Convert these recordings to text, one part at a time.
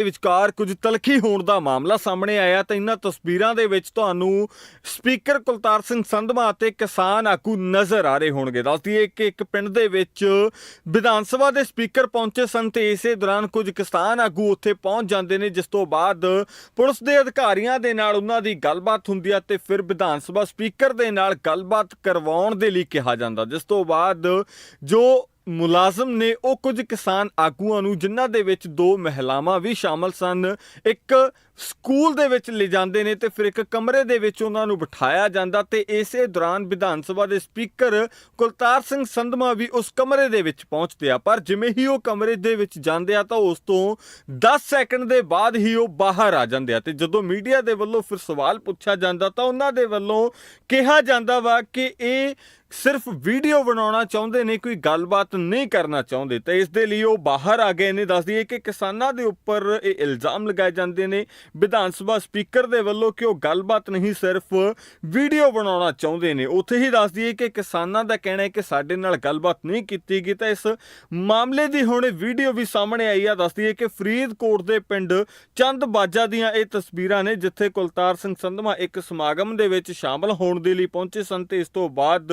ਦੇ ਵਿਚਕਾਰ ਕੁਝ ਤਲਖੀ ਹੋਣ ਦਾ ਮਾਮਲਾ ਸਾਹਮਣੇ ਆਇਆ ਤਾਂ ਇਹਨਾਂ ਤਸਵੀਰਾਂ ਦੇ ਵਿੱਚ ਤੁਹਾਨੂੰ ਸਪੀਕਰ ਕੁਲਤਾਰ ਸਿੰਘ ਸੰਧਵਾ ਅਤੇ ਕਿਸਾਨ ਆਗੂ ਨਜ਼ਰ ਆ ਰਹੇ ਹੋਣਗੇ। ਦੱਸ ਦਈਏ ਕਿ ਇੱਕ ਪਿੰਡ ਦੇ ਵਿੱਚ ਵਿਧਾਨ ਸਭਾ ਦੇ ਸਪੀਕਰ ਪਹੁੰਚੇ ਸਨ ਤੇ ਇਸੇ ਦੌਰਾਨ ਕੁਝ ਕਿਸਾਨ ਆਗੂ ਉੱਥੇ ਪਹੁੰਚ ਜਾਂਦੇ ਨੇ, ਜਿਸ ਤੋਂ ਬਾਅਦ ਪੁਲਿਸ ਦੇ ਅਧਿਕਾਰੀਆਂ ਦੇ ਨਾਲ ਉਹਨਾਂ ਦੀ ਗੱਲਬਾਤ ਹੁੰਦੀ ਹੈ ਤੇ ਫਿਰ ਵਿਧਾਨ ਸਭਾ ਸਪੀਕਰ ਦੇ ਨਾਲ ਗੱਲਬਾਤ ਕਰਵਾਉਣ ਦੇ ਲਈ ਕਿਹਾ ਜਾਂਦਾ, ਜਿਸ ਤੋਂ ਬਾਅਦ ਜੋ ਮੁਲਾਜ਼ਮ ਨੇ ਉਹ ਕੁਝ ਕਿਸਾਨ ਆਗੂਆਂ ਨੂੰ ਜਿਨ੍ਹਾਂ ਦੇ ਵਿੱਚ ਦੋ ਮਹਿਲਾਵਾਂ ਵੀ ਸ਼ਾਮਲ ਸਨ, ਇੱਕ ਸਕੂਲ ਦੇ ਵਿੱਚ ਲੈ ਨੇ ਤੇ ਫਿਰ ਇੱਕ ਕਮਰੇ ਦੇ ਵਿੱਚ ਉਹਨਾਂ ਨੂੰ ਬਿਠਾਇਆ ਜਾਂਦਾ ਤੇ ਇਸੇ ਦੌਰਾਨ ਵਿਧਾਨ ਸਭਾ ਦੇ ਸਪੀਕਰ ਕੁਲਤਾਰ ਸਿੰਘ ਸੰਧਮਾ ਵੀ ਉਸ ਕਮਰੇ ਦੇ ਵਿੱਚ ਪਹੁੰਚਦੇ ਆ। ਪਰ ਜਿਵੇਂ ਹੀ ਉਹ ਕਮਰੇ ਦੇ ਵਿੱਚ ਜਾਂਦੇ ਆ ਤਾਂ ਉਸ ਤੋਂ 10 ਸੈਕਿੰਡ ਦੇ ਬਾਅਦ ਹੀ ਉਹ ਬਾਹਰ ਆ ਜਾਂਦੇ ਆ ਤੇ ਜਦੋਂ ਮੀਡੀਆ ਦੇ ਵੱਲੋਂ ਫਿਰ ਸਵਾਲ ਪੁੱਛਿਆ ਜਾਂਦਾ ਤਾਂ ਉਹਨਾਂ ਦੇ ਵੱਲੋਂ ਕਿਹਾ ਜਾਂਦਾ ਵਾ ਕਿ ਇਹ ਸਿਰਫ ਵੀਡੀਓ ਬਣਾਉਣਾ ਚਾਹੁੰਦੇ ਨੇ, ਕੋਈ ਗੱਲਬਾਤ ਨਹੀਂ ਕਰਨਾ ਚਾਹੁੰਦੇ। ਤੇ ਇਸ ਦੇ ਲਈ ਉਹ ਬਾਹਰ ਆ ਗਏ ਨੇ। ਦੱਸ ਦਈਏ ਕਿ ਕਿਸਾਨਾਂ ਦੇ ਉੱਪਰ ਇਹ ਇਲਜ਼ਾਮ ਲਗਾਏ ਜਾਂਦੇ ਨੇ ਵਿਧਾਨ ਸਭਾ ਸਪੀਕਰ ਦੇ ਵੱਲੋਂ ਕਿ ਉਹ ਗੱਲਬਾਤ ਨਹੀਂ, ਸਿਰਫ ਵੀਡੀਓ ਬਣਾਉਣਾ ਚਾਹੁੰਦੇ ਨੇ। ਉੱਥੇ ਹੀ ਦੱਸ ਦਈਏ ਕਿ ਕਿਸਾਨਾਂ ਦਾ ਕਹਿਣਾ ਹੈ ਕਿ ਸਾਡੇ ਨਾਲ ਗੱਲਬਾਤ ਨਹੀਂ ਕੀਤੀ ਗਈ। ਤਾਂ ਇਸ ਮਾਮਲੇ ਦੀ ਹੁਣ ਵੀਡੀਓ ਵੀ ਸਾਹਮਣੇ ਆਈ ਆ। ਦੱਸ ਦਈਏ ਕਿ ਫਰੀਦਕੋਟ ਦੇ ਪਿੰਡ ਚੰਦ ਬਾਜਾ ਦੀਆਂ ਇਹ ਤਸਵੀਰਾਂ ਨੇ, ਜਿੱਥੇ ਕੁਲਤਾਰ ਸਿੰਘ ਸੰਧਵਾ ਇੱਕ ਸਮਾਗਮ ਦੇ ਵਿੱਚ ਸ਼ਾਮਲ ਹੋਣ ਦੇ ਲਈ ਪਹੁੰਚੇ ਸਨ। ਤੇ ਇਸ ਤੋਂ ਬਾਅਦ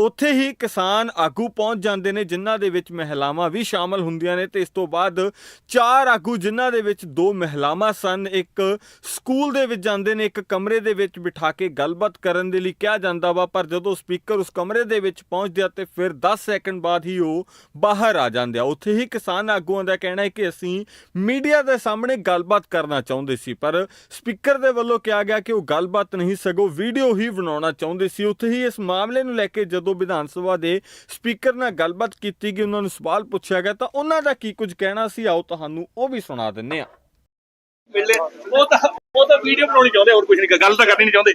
ਉੱਥੇ ਹੀ ਕਿਸਾਨ ਆਗੂ ਪਹੁੰਚ ਜਾਂਦੇ ਨੇ, ਜਿਨ੍ਹਾਂ ਦੇ ਵਿੱਚ ਮਹਿਲਾਵਾਂ ਵੀ ਸ਼ਾਮਲ ਹੁੰਦੀਆਂ ਨੇ ਤੇ ਇਸ ਤੋਂ ਬਾਅਦ ਚਾਰ ਆਗੂ ਜਿਨ੍ਹਾਂ ਦੇ ਵਿੱਚ ਦੋ ਮਹਿਲਾਵਾਂ ਸਨ, ਇੱਕ ਸਕੂਲ ਦੇ ਵਿੱਚ ਜਾਂਦੇ ਨੇ, ਇੱਕ ਕਮਰੇ ਦੇ ਵਿੱਚ ਬਿਠਾ ਕੇ ਗੱਲਬਾਤ ਕਰਨ ਦੇ ਲਈ ਕਿਹਾ ਜਾਂਦਾ ਵਾ, ਪਰ ਜਦੋਂ ਸਪੀਕਰ ਉਸ ਕਮਰੇ ਦੇ ਵਿੱਚ ਪਹੁੰਚਦੇ ਆ ਤੇ ਫਿਰ 10 ਸੈਕਿੰਡ ਬਾਅਦ ਹੀ ਉਹ ਬਾਹਰ ਆ ਜਾਂਦੇ ਆ। ਉੱਥੇ ਹੀ ਕਿਸਾਨ ਆਗੂਆਂ ਦਾ ਕਹਿਣਾ ਹੈ ਕਿ ਅਸੀਂ ਮੀਡੀਆ ਦੇ ਸਾਹਮਣੇ ਗੱਲਬਾਤ ਕਰਨਾ ਚਾਹੁੰਦੇ ਸੀ, ਪਰ ਸਪੀਕਰ ਦੇ ਵੱਲੋਂ ਕਿਹਾ ਗਿਆ ਕਿ ਉਹ ਗੱਲਬਾਤ ਨਹੀਂ, ਸਗੋਂ ਵੀਡੀਓ ਹੀ ਬਣਾਉਣਾ ਚਾਹੁੰਦੇ ਸੀ। ਉੱਥੇ ਹੀ ਇਸ ਮਾਮਲੇ ਨੂੰ ਲੈ ਕੇ ਜਦੋਂ ਵਿਧਾਨ ਸਭਾ ਦੇ ਸਪੀਕਰ ਨਾਲ ਗੱਲਬਾਤ ਕੀਤੀ ਗਈ ਉਹਨਾਂ ਨੂੰ ਸਵਾਲ ਪੁੱਛਿਆ ਗਿਆ ਤਾਂ ਉਹਨਾਂ ਦਾ ਕੀ ਕੁਝ ਕਹਿਣਾ ਸੀ? ਆਓ ਤੁਹਾਨੂੰ ਉਹ ਵੀ ਸੁਣਾ ਦਿੰਨੇ ਆ ਮਿਲੇ। ਉਹ ਤਾਂ ਉਹ ਤਾਂ ਵੀਡੀਓ ਬਣਾਉਣੀ ਚਾਹੁੰਦੇ ਹੋਰ ਕੁਝ ਨਹੀਂ ਗੱਲ ਤਾਂ ਕਰਨੀ ਨਹੀਂ ਚਾਹੁੰਦੇ।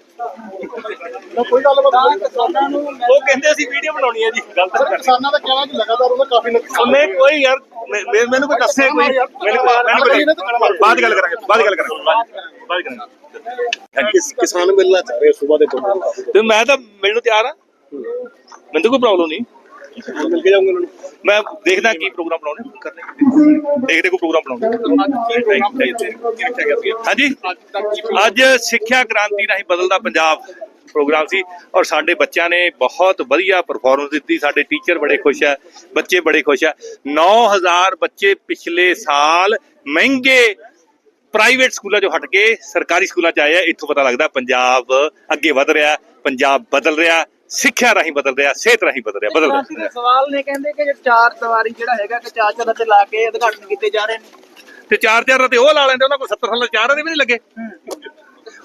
ਕੋਈ ਗੱਲਬਾਤ ਨਹੀਂ ਕਿਸਾਨਾਂ ਨੂੰ ਉਹ ਕਹਿੰਦੇ ਅਸੀਂ ਵੀਡੀਓ ਬਣਾਉਣੀ ਹੈ ਜੀ ਗੱਲ ਤਾਂ ਕਰਨੀ। ਕਿਸਾਨਾਂ ਦਾ ਕਹਿਣਾ ਕਿ ਲਗਾਤਾਰ ਉਹਦਾ ਕਾਫੀ ਨੁਕਸਾਨ ਉਹਨੇ ਕੋਈ ਯਾਰ ਮੈਂ- ਮੈਂ- ਮੈਨੂੰ ਕੋਈ ਦੱਸੇ ਕੋਈ। ਮੈਨੂੰ ਮੈਨੂੰ ਕੋਈ ਬਾਅਦ ਗੱਲ ਕਰਾਂਗੇ ਬਾਅਦ ਗੱਲ ਕਰਾਂਗੇ ਬਾਅਦ- ਬਾਅਦ ਕਰਾਂਗੇ। ਕਿਸ ਕਿਸਾਨ ਮਿਲਣਾ ਚਾਹ ਰਹੇ ਸਵੇਰ ਦੇ ਤੋਂ? ਤੇ ਮੈਂ ਤਾਂ ਮਿਲਣ ਨੂੰ ਤਿਆਰ ਆ ਮੈਨੂੰ ਤਾਂ ਕੋਈ ਪ੍ਰੋਬਲਮ ਨਹੀਂ। ਮਿਲ ਕੇ ਜਾਊਂਗੇ ਉਹਨਾਂ ਨੂੰ ਮੈਂ ਦੇਖਦਾ ਕੀ ਪ੍ਰੋਗਰਾਮ ਬਣਾਉਣੇ ਕਰਨੇ ਦੇਖਦੇ ਕੋਈ ਪ੍ਰੋਗਰਾਮ ਬਣਾਉਣੇ ਹਾਂਜੀ। ਅੱਜ ਸਿੱਖਿਆ ਕ੍ਰਾਂਤੀ ਰਾਹੀਂ ਬਦਲਦਾ ਪੰਜਾਬ ਪ੍ਰੋਗਰਾਮ ਸੀ ਔਰ ਸਾਡੇ ਬੱਚਿਆਂ ਨੇ ਬਹੁਤ ਵਧੀਆ ਪਰਫਾਰਮੈਂਸ ਦਿੱਤੀ। ਸਾਡੇ ਟੀਚਰ ਬੜੇ ਖੁਸ਼ ਹੈ ਬੱਚੇ ਬੜੇ ਖੁਸ਼ ਹੈ 9000 ਬੱਚੇ ਪਿਛਲੇ ਸਾਲ ਮਹਿੰਗੇ ਪ੍ਰਾਈਵੇਟ ਸਕੂਲਾਂ ਚੋਂ ਹਟ ਕੇ ਸਰਕਾਰੀ ਸਕੂਲਾਂ ਚ ਆਏ ਆ। ਇੱਥੋਂ ਪਤਾ ਲੱਗਦਾ ਪੰਜਾਬ ਅੱਗੇ ਵਧ ਰਿਹਾ, ਪੰਜਾਬ ਬਦਲ ਰਿਹਾ। ਸਿੱਖਿਆ ਰਾਹੀਂ ਬਦਲ ਰਿਹਾ ਸਿਹਤ ਰਾਹੀਂ ਬਦਲ ਰਿਹਾ ਬਦਲ ਰਿਹਾ ਦੇ ਸਵਾਲ ਨੇ ਕਹਿੰਦੇ ਕਿ ਜੇ ਚਾਰ ਦੀਵਾਰੀ ਜਿਹੜਾ ਹੈਗਾ ਕਿ ਚਾਰ ਚਾਰ ਤੇ ਲਾ ਕੇ ਉਦਘਾਟਨ ਕੀਤੇ ਜਾ ਰਹੇ ਨੇ। ਤੇ ਚਾਰ ਚਾਰ ਤੇ ਉਹ ਲਾ ਲੈਂਦੇ ਉਹਨਾਂ ਕੋਲ 70 ਸਾਲ ਚਾਰ ਦੇ ਵੀ ਨਹੀਂ ਲੱਗੇ।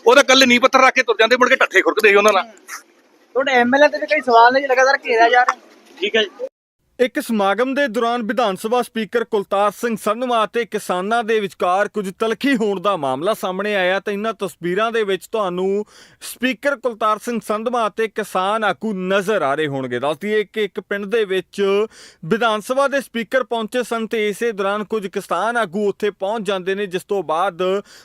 ਉਹ ਤਾਂ ਕੱਲ ਨੀ ਪੱਥਰ ਰੱਖ ਕੇ ਤੁਰ ਜਾਂਦੇ ਮੁੜ ਕੇ ਢੱਠੇ ਖੁਰਕਦੇ ਸੀ ਉਹਨਾਂ ਨਾਲ। ਤੁਹਾਡੇ ਐਮਐਲਏ ਤੇ ਵੀ ਕਈ ਸਵਾਲ ਨੇ ਜੀ ਲਗਾਤਾਰ ਘੇਰਿਆ ਜਾ ਰਿਹਾ। ਠੀਕ ਹੈ ਜੀ। ਇੱਕ ਸਮਾਗਮ ਦੇ ਦੌਰਾਨ ਵਿਧਾਨ ਸਭਾ ਸਪੀਕਰ ਕੁਲਤਾਰ ਸਿੰਘ ਸੰਧਵਾ ਅਤੇ ਕਿਸਾਨਾਂ ਦੇ ਵਿਚਕਾਰ ਕੁਝ ਤਲਖੀ ਹੋਣ ਦਾ ਮਾਮਲਾ ਸਾਹਮਣੇ ਆਇਆ ਤਾਂ ਇਹਨਾਂ ਤਸਵੀਰਾਂ ਦੇ ਵਿੱਚ ਤੁਹਾਨੂੰ ਸਪੀਕਰ ਕੁਲਤਾਰ ਸਿੰਘ ਸੰਧਵਾ ਅਤੇ ਕਿਸਾਨ ਆਗੂ ਨਜ਼ਰ ਆ ਰਹੇ ਹੋਣਗੇ। ਦੱਸ ਦਈਏ ਕਿ ਇੱਕ ਪਿੰਡ ਦੇ ਵਿੱਚ ਵਿਧਾਨ ਸਭਾ ਦੇ ਸਪੀਕਰ ਪਹੁੰਚੇ ਸਨ ਤੇ ਇਸੇ ਦੌਰਾਨ ਕੁਝ ਕਿਸਾਨ ਆਗੂ ਉੱਥੇ ਪਹੁੰਚ ਜਾਂਦੇ ਨੇ, ਜਿਸ ਤੋਂ ਬਾਅਦ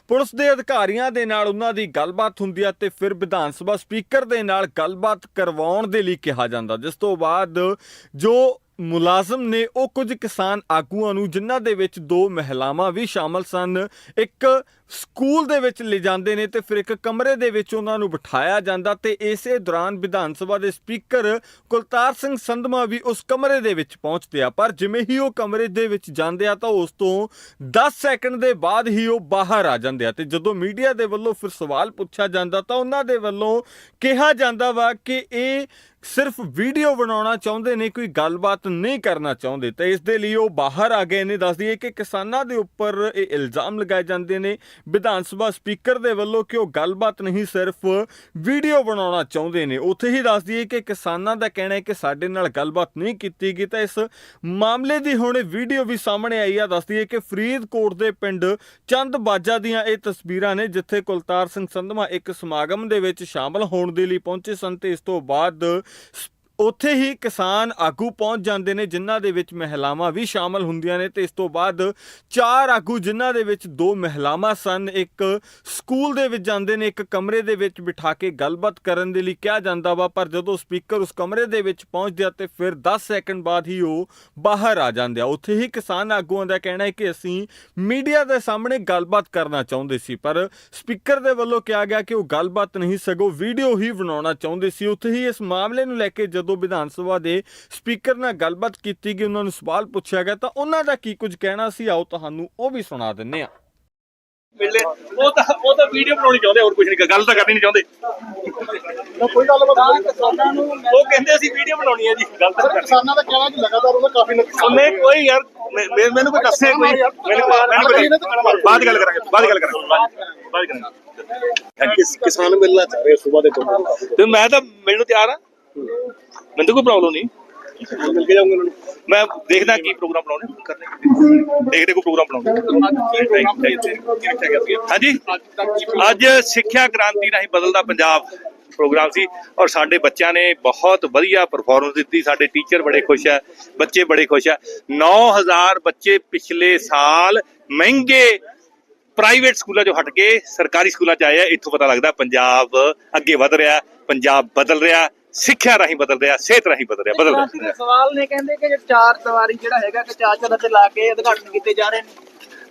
ਪੁਲਿਸ ਦੇ ਅਧਿਕਾਰੀਆਂ ਦੇ ਨਾਲ ਉਹਨਾਂ ਦੀ ਗੱਲਬਾਤ ਹੁੰਦੀ ਹੈ ਤੇ ਫਿਰ ਵਿਧਾਨ ਸਭਾ ਸਪੀਕਰ ਦੇ ਨਾਲ ਗੱਲਬਾਤ ਕਰਵਾਉਣ ਦੇ ਲਈ ਕਿਹਾ ਜਾਂਦਾ, ਜਿਸ ਤੋਂ ਬਾਅਦ ਜੋ ਮੁਲਾਜ਼ਮ ਨੇ ਉਹ ਕੁਝ ਕਿਸਾਨ ਆਗੂਆਂ ਨੂੰ ਜਿਨ੍ਹਾਂ ਦੇ ਵਿੱਚ ਦੋ ਮਹਿਲਾਵਾਂ ਵੀ ਸ਼ਾਮਲ ਸਨ। ਇੱਕ ਸਕੂਲ ਦੇ ਵਿੱਚ ਲੈ ਨੇ ਤੇ ਫਿਰ ਇੱਕ ਕਮਰੇ ਦੇ ਵਿੱਚ ਉਹਨਾਂ ਨੂੰ ਬਿਠਾਇਆ ਜਾਂਦਾ ਤੇ ਇਸੇ ਦੌਰਾਨ ਵਿਧਾਨ ਸਭਾ ਦੇ ਸਪੀਕਰ ਕੁਲਤਾਰ ਸਿੰਘ ਸੰਧਮਾ ਵੀ ਉਸ ਕਮਰੇ ਦੇ ਵਿੱਚ ਪਹੁੰਚਦੇ ਆ। ਪਰ ਜਿਵੇਂ ਹੀ ਉਹ ਕਮਰੇ ਦੇ ਵਿੱਚ ਜਾਂਦੇ ਆ ਤਾਂ ਉਸ ਤੋਂ 10 ਸੈਕਿੰਡ ਦੇ ਬਾਅਦ ਹੀ ਉਹ ਬਾਹਰ ਆ ਜਾਂਦੇ ਆ ਤੇ ਜਦੋਂ ਮੀਡੀਆ ਦੇ ਵੱਲੋਂ ਫਿਰ ਸਵਾਲ ਪੁੱਛਿਆ ਜਾਂਦਾ ਤਾਂ ਉਹਨਾਂ ਦੇ ਵੱਲੋਂ ਕਿਹਾ ਜਾਂਦਾ ਵਾ ਕਿ ਇਹ ਸਿਰਫ ਵੀਡੀਓ ਬਣਾਉਣਾ ਚਾਹੁੰਦੇ ਨੇ, ਕੋਈ ਗੱਲਬਾਤ ਨਹੀਂ ਕਰਨਾ ਚਾਹੁੰਦੇ। ਤੇ ਇਸ ਦੇ ਲਈ ਉਹ ਬਾਹਰ ਆ ਗਏ ਨੇ। ਦੱਸਦੀ ਹੈ ਕਿ ਕਿਸਾਨਾਂ ਦੇ ਉੱਪਰ ਇਹ ਇਲਜ਼ਾਮ ਲਗਾਏ ਜਾਂਦੇ ਨੇ ਵਿਧਾਨ ਸਭਾ ਸਪੀਕਰ ਦੇ ਵੱਲੋਂ ਕਿ ਉਹ ਗੱਲਬਾਤ ਨਹੀਂ ਸਿਰਫ ਵੀਡੀਓ ਬਣਾਉਣਾ ਚਾਹੁੰਦੇ ਨੇ। ਉੱਥੇ ਹੀ ਦੱਸ ਦਈਏ ਕਿ ਕਿਸਾਨਾਂ ਦਾ ਕਹਿਣਾ ਹੈ ਕਿ ਸਾਡੇ ਨਾਲ ਗੱਲਬਾਤ ਨਹੀਂ ਕੀਤੀ ਗਈ ਤਾਂ ਇਸ ਮਾਮਲੇ ਦੀ ਹੁਣ ਵੀਡੀਓ ਵੀ ਸਾਹਮਣੇ ਆਈ ਆ। ਦੱਸ ਦਈਏ ਕਿ ਫਰੀਦਕੋਟ ਦੇ ਪਿੰਡ ਚੰਦ ਬਾਜਾ ਦੀਆਂ ਇਹ ਤਸਵੀਰਾਂ ਨੇ, ਜਿੱਥੇ ਕੁਲਤਾਰ ਸਿੰਘ ਸੰਧਵਾ ਇੱਕ ਸਮਾਗਮ ਦੇ ਵਿੱਚ ਸ਼ਾਮਲ ਹੋਣ ਦੇ ਲਈ ਪਹੁੰਚੇ ਸਨ ਤੇ ਇਸ ਤੋਂ ਬਾਅਦ ਉੱਥੇ ਹੀ ਕਿਸਾਨ ਆਗੂ ਪਹੁੰਚ ਜਾਂਦੇ ਨੇ, ਜਿਨ੍ਹਾਂ ਦੇ ਵਿੱਚ ਮਹਿਲਾਵਾਂ ਵੀ ਸ਼ਾਮਲ ਹੁੰਦੀਆਂ ਨੇ ਤੇ ਇਸ ਤੋਂ ਬਾਅਦ ਚਾਰ ਆਗੂ, ਜਿਨ੍ਹਾਂ ਦੇ ਵਿੱਚ ਦੋ ਮਹਿਲਾਵਾਂ ਸਨ, ਇੱਕ ਸਕੂਲ ਦੇ ਵਿੱਚ ਜਾਂਦੇ ਨੇ, ਇੱਕ ਕਮਰੇ ਦੇ ਵਿੱਚ ਬਿਠਾ ਕੇ ਗੱਲਬਾਤ ਕਰਨ ਦੇ ਲਈ ਕਿਹਾ ਜਾਂਦਾ ਵਾ, ਪਰ ਜਦੋਂ ਸਪੀਕਰ ਉਸ ਕਮਰੇ ਦੇ ਵਿੱਚ ਪਹੁੰਚਦੇ ਆ ਤੇ ਫਿਰ 10 ਸੈਕਿੰਡ ਬਾਅਦ ਹੀ ਉਹ ਬਾਹਰ ਆ ਜਾਂਦੇ ਆ। ਉੱਥੇ ਹੀ ਕਿਸਾਨ ਆਗੂਆਂ ਦਾ ਕਹਿਣਾ ਹੈ ਕਿ ਅਸੀਂ ਮੀਡੀਆ ਦੇ ਸਾਹਮਣੇ ਗੱਲਬਾਤ ਕਰਨਾ ਚਾਹੁੰਦੇ ਸੀ, ਪਰ ਸਪੀਕਰ ਦੇ ਵੱਲੋਂ ਕਿਹਾ ਗਿਆ ਕਿ ਉਹ ਗੱਲਬਾਤ ਨਹੀਂ, ਸਗੋਂ ਵੀਡੀਓ ਹੀ ਬਣਾਉਣਾ ਚਾਹੁੰਦੇ ਸੀ। ਉੱਥੇ ਹੀ ਇਸ ਮਾਮਲੇ ਨੂੰ ਲੈ ਕੇ ਜਦੋਂ ਵਿਧਾਨ ਸਭਾ ਦੇ ਸਪੀਕਰ ਨਾਲ ਗੱਲਬਾਤ ਕੀਤੀ ਗਈ ਉਹਨਾਂ ਨੂੰ ਸਵਾਲ ਪੁੱਛਿਆ ਗਿਆ ਤਾਂ ਉਹਨਾਂ ਦਾ ਕੀ ਕੁਝ ਕਹਿਣਾ ਸੀ? ਆਓ ਤੁਹਾਨੂੰ ਉਹ ਵੀ ਸੁਣਾ ਦਿੰਨੇ ਆ ਮਿਲੇ। ਉਹ ਤਾਂ ਉਹ ਤਾਂ ਵੀਡੀਓ ਬਣਾਉਣੀ ਚਾਹੁੰਦੇ ਹੋਰ ਕੁਝ ਨਹੀਂ ਗੱਲ ਤਾਂ ਕਰਨੀ ਨਹੀਂ ਚਾਹੁੰਦੇ। ਨਾ ਕੋਈ ਗੱਲ ਬਾਤ ਕਿਸਾਨਾਂ ਨੂੰ ਉਹ ਕਹਿੰਦੇ ਅਸੀਂ ਵੀਡੀਓ ਬਣਾਉਣੀ ਹੈ ਜੀ ਗੱਲ ਤਾਂ ਕਰਨੀ। ਕਿਸਾਨਾਂ ਦਾ ਕਹਿਣਾ ਕਿ ਲਗਾਤਾਰ ਉਹਨਾਂ ਕਾਫੀ ਨੁਕਸਾਨ ਉਹਨੇ ਕੋਈ ਯਾਰ ਮੈਂ- ਮੈਂ- ਮੈਨੂੰ ਕੋਈ ਦੱਸੇ ਕੋਈ। ਮੈਨੂੰ ਮੈਨੂੰ ਕੋਈ ਬਾਅਦ 'ਚ ਗੱਲ ਕਰਾਂਗੇ ਬਾਅਦ 'ਚ ਗੱਲ ਕਰਾਂਗੇ ਬਾਅਦ- ਬਾਅਦ 'ਚ ਕਰਾਂਗੇ। ਕਿਸ ਕਿਸਾਨ ਮਿਲਣਾ ਚਾਹ ਰਹੇ ਸੁਬਾਹ ਦੇ ਤੋਂ ਤੇ ਮੈਂ ਤਾਂ ਮਿਲਣ ਨੂੰ ਤਿਆਰ ਆ ਮੈਨੂੰ ਤਾਂ ਕੋਈ ਪ੍ਰੋਬਲਮ ਨਹੀਂ। ਮਿਲ ਕੇ ਜਾਊਂਗੇ ਉਹਨਾਂ ਨੂੰ ਮੈਂ ਦੇਖਦਾ ਕੀ ਪ੍ਰੋਗਰਾਮ ਬਣਾਉਣੇ। ਕਰਨੇ ਦੇਖਦੇ ਕੋਈ ਪ੍ਰੋਗਰਾਮ ਬਣਾਉਣੇ। ਹਾਂਜੀ। ਅੱਜ ਸਿੱਖਿਆ ਕ੍ਰਾਂਤੀ ਰਾਹੀਂ ਬਦਲਦਾ ਪੰਜਾਬ ਪ੍ਰੋਗਰਾਮ ਸੀ ਔਰ ਸਾਡੇ ਬੱਚਿਆਂ ਨੇ ਬਹੁਤ ਵਧੀਆ ਪਰਫਾਰਮੈਂਸ ਦਿੱਤੀ। ਸਾਡੇ ਟੀਚਰ ਬੜੇ ਖੁਸ਼ ਹੈ, ਬੱਚੇ ਬੜੇ ਖੁਸ਼ ਹੈ। 9000 ਬੱਚੇ ਪਿਛਲੇ ਸਾਲ ਮਹਿੰਗੇ ਪ੍ਰਾਈਵੇਟ ਸਕੂਲਾਂ ਚੋਂ ਹਟ ਕੇ ਸਰਕਾਰੀ ਸਕੂਲਾਂ ਚ ਆਏ ਆ। ਇੱਥੋਂ ਪਤਾ ਲੱਗਦਾ ਪੰਜਾਬ ਅੱਗੇ ਵਧ ਰਿਹਾ, ਪੰਜਾਬ ਬਦਲ ਰਿਹਾ। ਸਿੱਖਿਆ ਰਾਹੀਂ ਬਦਲ ਰਿਹਾ ਸਿਹਤ ਰਾਹੀਂ ਬਦਲ ਰਿਹਾ ਬਦਲ ਰਿਹਾ। ਸਵਾਲ ਨੇ ਕਹਿੰਦੇ ਕਿ ਚਾਰ ਦੀਵਾਰੀ ਜਿਹੜਾ ਹੈਗਾ ਕਿ ਚਾਰ ਚਾਰ ਤੇ ਲਾ ਕੇ ਉਦਘਾਟਨ ਕੀਤੇ ਜਾ ਰਹੇ ਨੇ।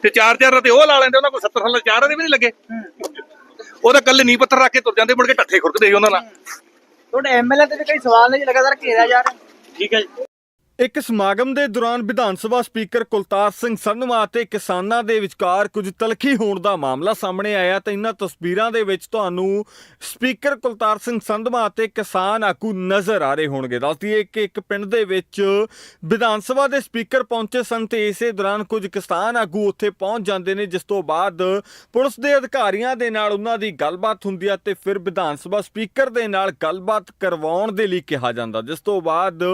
ਤੇ ਚਾਰ ਚਾਰ ਤੇ ਉਹ ਲਾ ਲੈਂਦੇ ਉਹਨਾਂ ਕੋਲ 70 ਸਾਲਾਂ ਚਾਰ ਦੇ ਵੀ ਨਹੀਂ ਲੱਗੇ। ਉਹ ਤਾਂ ਕੱਲ ਨੀ ਪੱਥਰ ਰੱਖ ਕੇ ਤੁਰ ਜਾਂਦੇ ਮੁੜ ਕੇ ਠੱਠੇ ਖੁਰਕਦੇ ਸੀ ਉਹਨਾਂ ਨਾਲ। ਤੁਹਾਡੇ ਐਮਐਲਏ ਤੇ ਵੀ ਕਈ ਸਵਾਲ ਨੇ ਜੀ ਲਗਾਤਾਰ ਘੇਰਿਆ ਜਾ ਰਿਹਾ। ਠੀਕ ਹੈ ਜੀ। ਇੱਕ ਸਮਾਗਮ ਦੇ ਦੌਰਾਨ ਵਿਧਾਨ ਸਭਾ ਸਪੀਕਰ ਕੁਲਤਾਰ ਸਿੰਘ ਸੰਧਵਾ ਅਤੇ ਕਿਸਾਨਾਂ ਦੇ ਵਿਚਕਾਰ ਕੁਝ ਤਲਖੀ ਹੋਣ ਦਾ ਮਾਮਲਾ ਸਾਹਮਣੇ ਆਇਆ ਤਾਂ ਇਹਨਾਂ ਤਸਵੀਰਾਂ ਦੇ ਵਿੱਚ ਤੁਹਾਨੂੰ ਸਪੀਕਰ ਕੁਲਤਾਰ ਸਿੰਘ ਸੰਧਵਾ ਅਤੇ ਕਿਸਾਨ ਆਗੂ ਨਜ਼ਰ ਆ ਰਹੇ ਹੋਣਗੇ। ਦੱਸ ਦਈਏ ਕਿ ਇੱਕ ਪਿੰਡ ਦੇ ਵਿੱਚ ਵਿਧਾਨ ਸਭਾ ਦੇ ਸਪੀਕਰ ਪਹੁੰਚੇ ਸਨ ਤੇ ਇਸੇ ਦੌਰਾਨ ਕੁਝ ਕਿਸਾਨ ਆਗੂ ਉੱਥੇ ਪਹੁੰਚ ਜਾਂਦੇ ਨੇ, ਜਿਸ ਤੋਂ ਬਾਅਦ ਪੁਲਿਸ ਦੇ ਅਧਿਕਾਰੀਆਂ ਦੇ ਨਾਲ ਉਹਨਾਂ ਦੀ ਗੱਲਬਾਤ ਹੁੰਦੀ ਹੈ ਤੇ ਫਿਰ ਵਿਧਾਨ ਸਭਾ ਸਪੀਕਰ ਦੇ ਨਾਲ ਗੱਲਬਾਤ ਕਰਵਾਉਣ ਦੇ ਲਈ ਕਿਹਾ ਜਾਂਦਾ, ਜਿਸ ਤੋਂ ਬਾਅਦ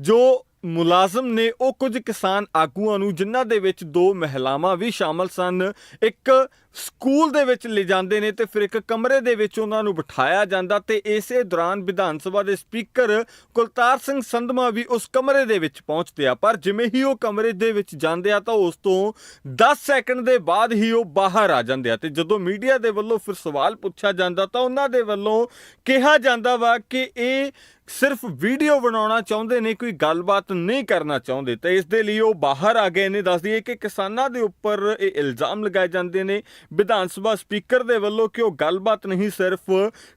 ਜੋ ਮੁਲਾਜ਼ਮ ਨੇ ਉਹ ਕੁਝ ਕਿਸਾਨ ਆਗੂਆਂ ਨੂੰ ਜਿਨ੍ਹਾਂ ਦੇ ਵਿੱਚ ਦੋ ਮਹਿਲਾਵਾਂ ਵੀ ਸ਼ਾਮਲ ਸਨ। ਇੱਕ ਸਕੂਲ ਦੇ ਵਿੱਚ ਲੈ ਨੇ ਤੇ ਫਿਰ ਇੱਕ ਕਮਰੇ ਦੇ ਵਿੱਚ ਉਹਨਾਂ ਨੂੰ ਬਿਠਾਇਆ ਜਾਂਦਾ ਤੇ ਇਸੇ ਦੌਰਾਨ ਵਿਧਾਨ ਸਭਾ ਦੇ ਸਪੀਕਰ ਕੁਲਤਾਰ ਸਿੰਘ ਸੰਧਮਾ ਵੀ ਉਸ ਕਮਰੇ ਦੇ ਵਿੱਚ ਪਹੁੰਚਦੇ ਆ। ਪਰ ਜਿਵੇਂ ਹੀ ਉਹ ਕਮਰੇ ਦੇ ਵਿੱਚ ਜਾਂਦੇ ਆ ਤਾਂ ਉਸ ਤੋਂ 10 ਸੈਕਿੰਡ ਦੇ ਬਾਅਦ ਹੀ ਉਹ ਬਾਹਰ ਆ ਜਾਂਦੇ ਆ ਤੇ ਜਦੋਂ ਮੀਡੀਆ ਦੇ ਵੱਲੋਂ ਫਿਰ ਸਵਾਲ ਪੁੱਛਿਆ ਜਾਂਦਾ ਤਾਂ ਉਹਨਾਂ ਦੇ ਵੱਲੋਂ ਕਿਹਾ ਜਾਂਦਾ ਵਾ ਕਿ ਇਹ ਸਿਰਫ ਵੀਡੀਓ ਬਣਾਉਣਾ ਚਾਹੁੰਦੇ ਨੇ, ਕੋਈ ਗੱਲਬਾਤ ਨਹੀਂ ਕਰਨਾ ਚਾਹੁੰਦੇ। ਤੇ ਇਸ ਦੇ ਲਈ ਉਹ ਬਾਹਰ ਆ ਗਏ ਨੇ। ਦੱਸਦੀ ਦਈਏ ਕਿ ਕਿਸਾਨਾਂ ਦੇ ਉੱਪਰ ਇਹ ਇਲਜ਼ਾਮ ਲਗਾਏ ਜਾਂਦੇ ਨੇ ਵਿਧਾਨ ਸਭਾ ਸਪੀਕਰ ਦੇ ਵੱਲੋਂ ਕਿ ਉਹ ਗੱਲਬਾਤ ਨਹੀਂ, ਸਿਰਫ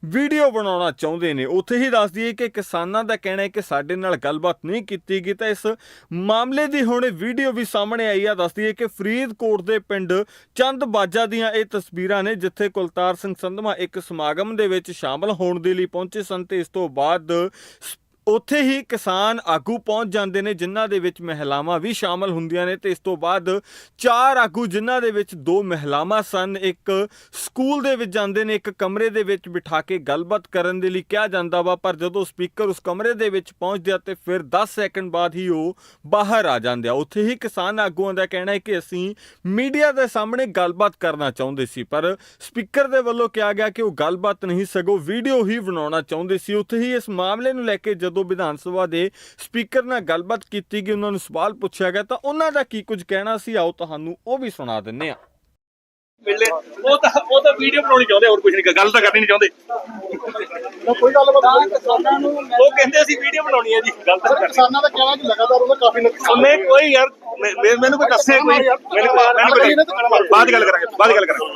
ਵੀਡੀਓ ਬਣਾਉਣਾ ਚਾਹੁੰਦੇ ਨੇ। ਉੱਥੇ ਹੀ ਦੱਸ ਦਈਏ ਕਿ ਕਿਸਾਨਾਂ ਦਾ ਕਹਿਣਾ ਹੈ ਕਿ ਸਾਡੇ ਨਾਲ ਗੱਲਬਾਤ ਨਹੀਂ ਕੀਤੀ ਗਈ, ਤਾਂ ਇਸ ਮਾਮਲੇ ਦੀ ਹੁਣ ਵੀਡੀਓ ਵੀ ਸਾਹਮਣੇ ਆਈ ਆ। ਦੱਸ ਦਈਏ ਕਿ ਫਰੀਦਕੋਟ ਦੇ ਪਿੰਡ ਚੰਦ ਬਾਜਾ ਦੀਆਂ ਇਹ ਤਸਵੀਰਾਂ ਨੇ, ਜਿੱਥੇ ਕੁਲਤਾਰ ਸਿੰਘ ਸੰਧਮਾ ਇੱਕ ਸਮਾਗਮ ਦੇ ਵਿੱਚ ਸ਼ਾਮਲ ਹੋਣ ਦੇ ਲਈ ਪਹੁੰਚੇ ਸਨ, ਤੇ ਇਸ ਤੋਂ ਬਾਅਦ ਸ- ਉੱਥੇ ਹੀ ਕਿਸਾਨ ਆਗੂ ਪਹੁੰਚ ਜਾਂਦੇ ਨੇ, ਜਿਨ੍ਹਾਂ ਦੇ ਵਿੱਚ ਮਹਿਲਾਵਾਂ ਵੀ ਸ਼ਾਮਲ ਹੁੰਦੀਆਂ ਨੇ ਤੇ ਇਸ ਤੋਂ ਬਾਅਦ ਚਾਰ ਆਗੂ, ਜਿਨ੍ਹਾਂ ਦੇ ਵਿੱਚ ਦੋ ਮਹਿਲਾਵਾਂ ਸਨ, ਇੱਕ ਸਕੂਲ ਦੇ ਵਿੱਚ ਜਾਂਦੇ ਨੇ, ਇੱਕ ਕਮਰੇ ਦੇ ਵਿੱਚ ਬਿਠਾ ਕੇ ਗੱਲਬਾਤ ਕਰਨ ਦੇ ਲਈ ਕਿਹਾ ਜਾਂਦਾ ਵਾ, ਪਰ ਜਦੋਂ ਸਪੀਕਰ ਉਸ ਕਮਰੇ ਦੇ ਵਿੱਚ ਪਹੁੰਚਦੇ ਆ ਤੇ ਫਿਰ 10 ਸੈਕਿੰਡ ਬਾਅਦ ਹੀ ਉਹ ਬਾਹਰ ਆ ਜਾਂਦੇ ਆ। ਉੱਥੇ ਹੀ ਕਿਸਾਨ ਆਗੂਆਂ ਦਾ ਕਹਿਣਾ ਹੈ ਕਿ ਅਸੀਂ ਮੀਡੀਆ ਦੇ ਸਾਹਮਣੇ ਗੱਲਬਾਤ ਕਰਨਾ ਚਾਹੁੰਦੇ ਸੀ, ਪਰ ਸਪੀਕਰ ਦੇ ਵੱਲੋਂ ਕਿਹਾ ਗਿਆ ਕਿ ਉਹ ਗੱਲਬਾਤ ਨਹੀਂ, ਸਗੋਂ ਵੀਡੀਓ ਹੀ ਬਣਾਉਣਾ ਚਾਹੁੰਦੇ ਸੀ। ਉੱਥੇ ਹੀ ਇਸ ਮਾਮਲੇ ਨੂੰ ਲੈ ਕੇ ਜਦੋਂ ਵਿਧਾਨ ਸਭਾ ਦੇ ਸਪੀਕਰ ਨਾਲ ਗੱਲਬਾਤ ਕੀਤੀ ਗਈ ਉਹਨਾਂ ਨੂੰ ਸਵਾਲ ਪੁੱਛਿਆ ਗਿਆ ਤਾਂ ਉਹਨਾਂ ਦਾ ਕੀ ਕੁਝ ਕਹਿਣਾ ਸੀ? ਆਓ ਤੁਹਾਨੂੰ ਉਹ ਵੀ ਸੁਣਾ ਦਿੰਨੇ ਆ ਮਿਲੇ। ਉਹ ਤਾਂ ਉਹ ਤਾਂ ਵੀਡੀਓ ਬਣਾਉਣੀ ਚਾਹੁੰਦੇ ਹੋਰ ਕੁਝ ਨਹੀਂ ਗੱਲ ਤਾਂ ਕਰਨੀ ਨਹੀਂ ਚਾਹੁੰਦੇ। ਕੋਈ ਗੱਲ ਬਾਤ ਕਿਸਾਨਾਂ ਨੂੰ ਉਹ ਕਹਿੰਦੇ ਅਸੀਂ ਵੀਡੀਓ ਬਣਾਉਣੀ ਹੈ ਜੀ ਗੱਲ ਤਾਂ ਕਰਨੀ। ਕਿਸਾਨਾਂ ਦਾ ਕਹਿਣਾ ਕਿ ਲਗਾਤਾਰ ਉਹਨਾਂ ਕਾਫੀ ਨੁਕਸਾਨ ਉਹਨੇ ਕੋਈ ਯਾਰ ਮੈਨੂੰ ਕੋਈ ਦੱਸੇ ਕੋਈ। ਮੈਨੂੰ ਬਾਅਦ ਗੱਲ ਕਰਾਂਗੇ ਬਾਅਦ ਗੱਲ ਕਰਾਂਗੇ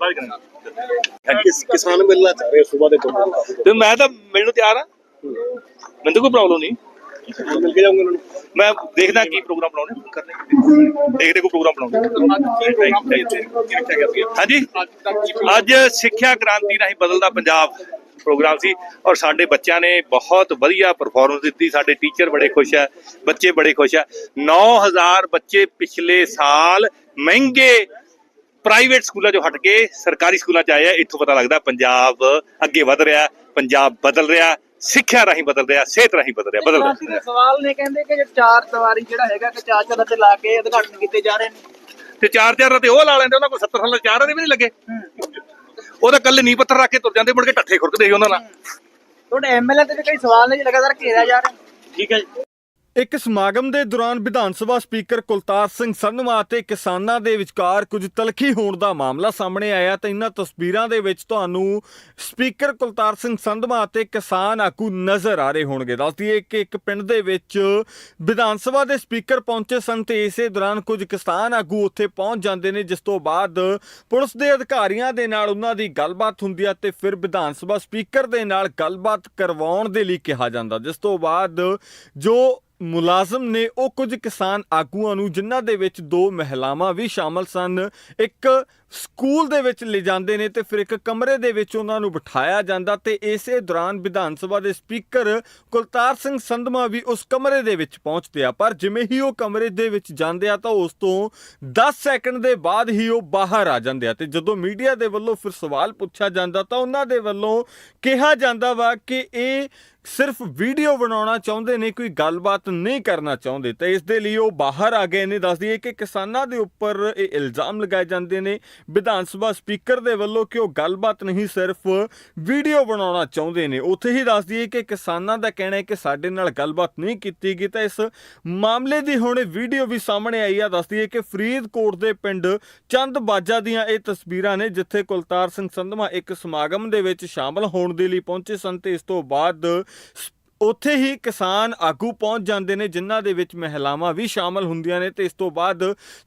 ਬਾਅਦ ਕਰਾਂਗੇ। ਕਿਸ ਕਿਸਾਨ ਮਿਲਣਾ ਚਾਹ ਰਹੇ ਸੁਬਾਹ ਦੇ ਤੋਂ ਤੇ ਮੈਂ ਤਾਂ ਮਿਲਣ ਨੂੰ ਤਿਆਰ ਆ ਮੈਨੂੰ ਤਾਂ ਕੋਈ ਪ੍ਰੋਬਲਮ ਨਹੀਂ। ਮਿਲ ਕੇ ਜਾਊਂਗੇ ਉਹਨਾਂ ਨੂੰ ਮੈਂ ਦੇਖਦਾ ਕੀ ਪ੍ਰੋਗਰਾਮ ਬਣਾਉਣੇ। ਕਰਨੇ ਦੇਖਦੇ ਕੋਈ ਪ੍ਰੋਗਰਾਮ ਬਣਾਉਣੇ। ਹਾਂਜੀ। ਅੱਜ ਸਿੱਖਿਆ ਕ੍ਰਾਂਤੀ ਰਾਹੀਂ ਬਦਲਦਾ ਪੰਜਾਬ ਪ੍ਰੋਗਰਾਮ ਸੀ ਔਰ ਸਾਡੇ ਬੱਚਿਆਂ ਨੇ ਬਹੁਤ ਵਧੀਆ ਪਰਫਾਰਮੈਂਸ ਦਿੱਤੀ। ਸਾਡੇ ਟੀਚਰ ਬੜੇ ਖੁਸ਼ ਹੈ ਬੱਚੇ ਬੜੇ ਖੁਸ਼ ਹੈ 9000 ਬੱਚੇ ਪਿਛਲੇ ਸਾਲ ਮਹਿੰਗੇ ਪ੍ਰਾਈਵੇਟ ਸਕੂਲਾਂ ਚੋਂ ਹਟ ਕੇ ਸਰਕਾਰੀ ਸਕੂਲਾਂ ਚ ਆਏ ਆ। ਇੱਥੋਂ ਪਤਾ ਲੱਗਦਾ ਪੰਜਾਬ ਅੱਗੇ ਵਧ ਰਿਹਾ, ਪੰਜਾਬ ਬਦਲ ਰਿਹਾ। ਸਿੱਖਿਆ ਰਾਹੀਂ ਬਦਲ ਰਿਹਾ ਸਿਹਤ ਰਾਹੀਂ ਬਦਲ ਰਿਹਾ ਬਦਲ ਰਿਹਾ ਦੇ ਸਵਾਲ ਨੇ ਕਹਿੰਦੇ ਕਿ ਜੇ ਚਾਰ ਦੀਵਾਰੀ ਜਿਹੜਾ ਹੈਗਾ ਕਿ ਚਾਰ ਚਾਰ ਤੇ ਲਾ ਕੇ ਉਦਘਾਟਨ ਕੀਤੇ ਜਾ ਰਹੇ ਨੇ। ਤੇ ਚਾਰ ਚਾਰ ਤੇ ਉਹ ਲਾ ਲੈਂਦੇ ਉਹਨਾਂ ਕੋਲ 70 ਸਾਲਾਂ ਦੇ ਚਾਰ ਦੇ ਵੀ ਨਹੀਂ ਲੱਗੇ। ਉਹ ਤਾਂ ਕੱਲ ਨੀ ਪੱਥਰ ਰੱਖ ਕੇ ਤੁਰ ਜਾਂਦੇ ਮੁੜ ਕੇ ਠੱਠੇ ਖੁਰਕਦੇ ਉਹਨਾਂ ਨਾਲ। ਤੁਹਾਡੇ ਐਮਐਲਏ ਤੇ ਵੀ ਕਈ ਸਵਾਲ ਨੇ ਜੀ ਲਗਾਤਾਰ ਘੇਰਿਆ ਜਾ ਰਿਹਾ। ਠੀਕ ਹੈ ਜੀ। ਇੱਕ ਸਮਾਗਮ ਦੇ ਦੌਰਾਨ ਵਿਧਾਨ ਸਭਾ ਸਪੀਕਰ ਕੁਲਤਾਰ ਸਿੰਘ ਸੰਧਵਾ ਅਤੇ ਕਿਸਾਨਾਂ ਦੇ ਵਿਚਕਾਰ ਕੁਝ ਤਲਖੀ ਹੋਣ ਦਾ ਮਾਮਲਾ ਸਾਹਮਣੇ ਆਇਆ ਤਾਂ ਇਹਨਾਂ ਤਸਵੀਰਾਂ ਦੇ ਵਿੱਚ ਤੁਹਾਨੂੰ ਸਪੀਕਰ ਕੁਲਤਾਰ ਸਿੰਘ ਸੰਧਵਾ ਅਤੇ ਕਿਸਾਨ ਆਗੂ ਨਜ਼ਰ ਆ ਰਹੇ ਹੋਣਗੇ। ਦੱਸ ਦਈਏ ਕਿ ਇੱਕ ਪਿੰਡ ਦੇ ਵਿੱਚ ਵਿਧਾਨ ਸਭਾ ਦੇ ਸਪੀਕਰ ਪਹੁੰਚੇ ਸਨ ਤੇ ਇਸੇ ਦੌਰਾਨ ਕੁਝ ਕਿਸਾਨ ਆਗੂ ਉੱਥੇ ਪਹੁੰਚ ਜਾਂਦੇ ਨੇ, ਜਿਸ ਤੋਂ ਬਾਅਦ ਪੁਲਿਸ ਦੇ ਅਧਿਕਾਰੀਆਂ ਦੇ ਨਾਲ ਉਹਨਾਂ ਦੀ ਗੱਲਬਾਤ ਹੁੰਦੀ ਹੈ ਤੇ ਫਿਰ ਵਿਧਾਨ ਸਭਾ ਸਪੀਕਰ ਦੇ ਨਾਲ ਗੱਲਬਾਤ ਕਰਵਾਉਣ ਦੇ ਲਈ ਕਿਹਾ ਜਾਂਦਾ, ਜਿਸ ਤੋਂ ਬਾਅਦ ਜੋ ਮੁਲਾਜ਼ਮ ਨੇ ਉਹ ਕੁਝ ਕਿਸਾਨ ਆਗੂਆਂ ਨੂੰ ਜਿਨ੍ਹਾਂ ਦੇ ਵਿੱਚ ਦੋ ਮਹਿਲਾਵਾਂ ਵੀ ਸ਼ਾਮਲ ਸਨ। ਇੱਕ ਸਕੂਲ ਦੇ ਵਿੱਚ ਲੈ ਨੇ ਤੇ ਫਿਰ ਇੱਕ ਕਮਰੇ ਦੇ ਵਿੱਚ ਉਹਨਾਂ ਨੂੰ ਬਿਠਾਇਆ ਜਾਂਦਾ ਤੇ ਇਸੇ ਦੌਰਾਨ ਵਿਧਾਨ ਸਭਾ ਦੇ ਸਪੀਕਰ ਕੁਲਤਾਰ ਸਿੰਘ ਸੰਧਮਾ ਵੀ ਉਸ ਕਮਰੇ ਦੇ ਵਿੱਚ ਪਹੁੰਚਦੇ ਆ। ਪਰ ਜਿਵੇਂ ਹੀ ਉਹ ਕਮਰੇ ਦੇ ਵਿੱਚ ਜਾਂਦੇ ਆ ਤਾਂ ਉਸ ਤੋਂ 10 ਸੈਕਿੰਡ ਦੇ ਬਾਅਦ ਹੀ ਉਹ ਬਾਹਰ ਆ ਜਾਂਦੇ ਆ ਤੇ ਜਦੋਂ ਮੀਡੀਆ ਦੇ ਵੱਲੋਂ ਫਿਰ ਸਵਾਲ ਪੁੱਛਿਆ ਜਾਂਦਾ ਤਾਂ ਉਹਨਾਂ ਦੇ ਵੱਲੋਂ ਕਿਹਾ ਜਾਂਦਾ ਵਾ ਕਿ ਇਹ ਸਿਰਫ ਵੀਡੀਓ ਬਣਾਉਣਾ ਚਾਹੁੰਦੇ ਨੇ, ਕੋਈ ਗੱਲਬਾਤ ਨਹੀਂ ਕਰਨਾ ਚਾਹੁੰਦੇ ਤੇ ਇਸ ਦੇ ਲਈ ਉਹ ਬਾਹਰ ਆ ਗਏ ਨੇ। ਦੱਸਦੀ ਦਈਏ ਕਿ ਕਿਸਾਨਾਂ ਦੇ ਉੱਪਰ ਇਹ ਇਲਜ਼ਾਮ ਲਗਾਏ ਜਾਂਦੇ ਨੇ ਵਿਧਾਨ ਸਭਾ ਸਪੀਕਰ ਦੇ ਵੱਲੋਂ ਕਿ ਉਹ ਗੱਲਬਾਤ ਨਹੀਂ ਸਿਰਫ ਵੀਡੀਓ ਬਣਾਉਣਾ ਚਾਹੁੰਦੇ ਨੇ। ਉੱਥੇ ਹੀ ਦੱਸ ਦਈਏ ਕਿ ਕਿਸਾਨਾਂ ਦਾ ਕਹਿਣਾ ਹੈ ਕਿ ਸਾਡੇ ਨਾਲ ਗੱਲਬਾਤ ਨਹੀਂ ਕੀਤੀ ਗਈ ਤਾਂ ਇਸ ਮਾਮਲੇ ਦੀ ਹੁਣ ਵੀਡੀਓ ਵੀ ਸਾਹਮਣੇ ਆਈ ਆ। ਦੱਸ ਦਈਏ ਕਿ ਫਰੀਦਕੋਟ ਦੇ ਪਿੰਡ ਚੰਦ ਬਾਜਾ ਦੀਆਂ ਇਹ ਤਸਵੀਰਾਂ ਨੇ, ਜਿੱਥੇ ਕੁਲਤਾਰ ਸਿੰਘ ਸੰਧਮਾ ਇੱਕ ਸਮਾਗਮ ਦੇ ਵਿੱਚ ਸ਼ਾਮਲ ਹੋਣ ਦੇ ਲਈ ਪਹੁੰਚੇ ਸਨ ਤੇ ਇਸ ਤੋਂ ਬਾਅਦ ਉੱਥੇ ਹੀ ਕਿਸਾਨ ਆਗੂ ਪਹੁੰਚ ਜਾਂਦੇ ਨੇ, ਜਿਨ੍ਹਾਂ ਦੇ ਵਿੱਚ ਮਹਿਲਾਵਾਂ ਵੀ ਸ਼ਾਮਲ ਹੁੰਦੀਆਂ ਨੇ ਤੇ ਇਸ ਤੋਂ ਬਾਅਦ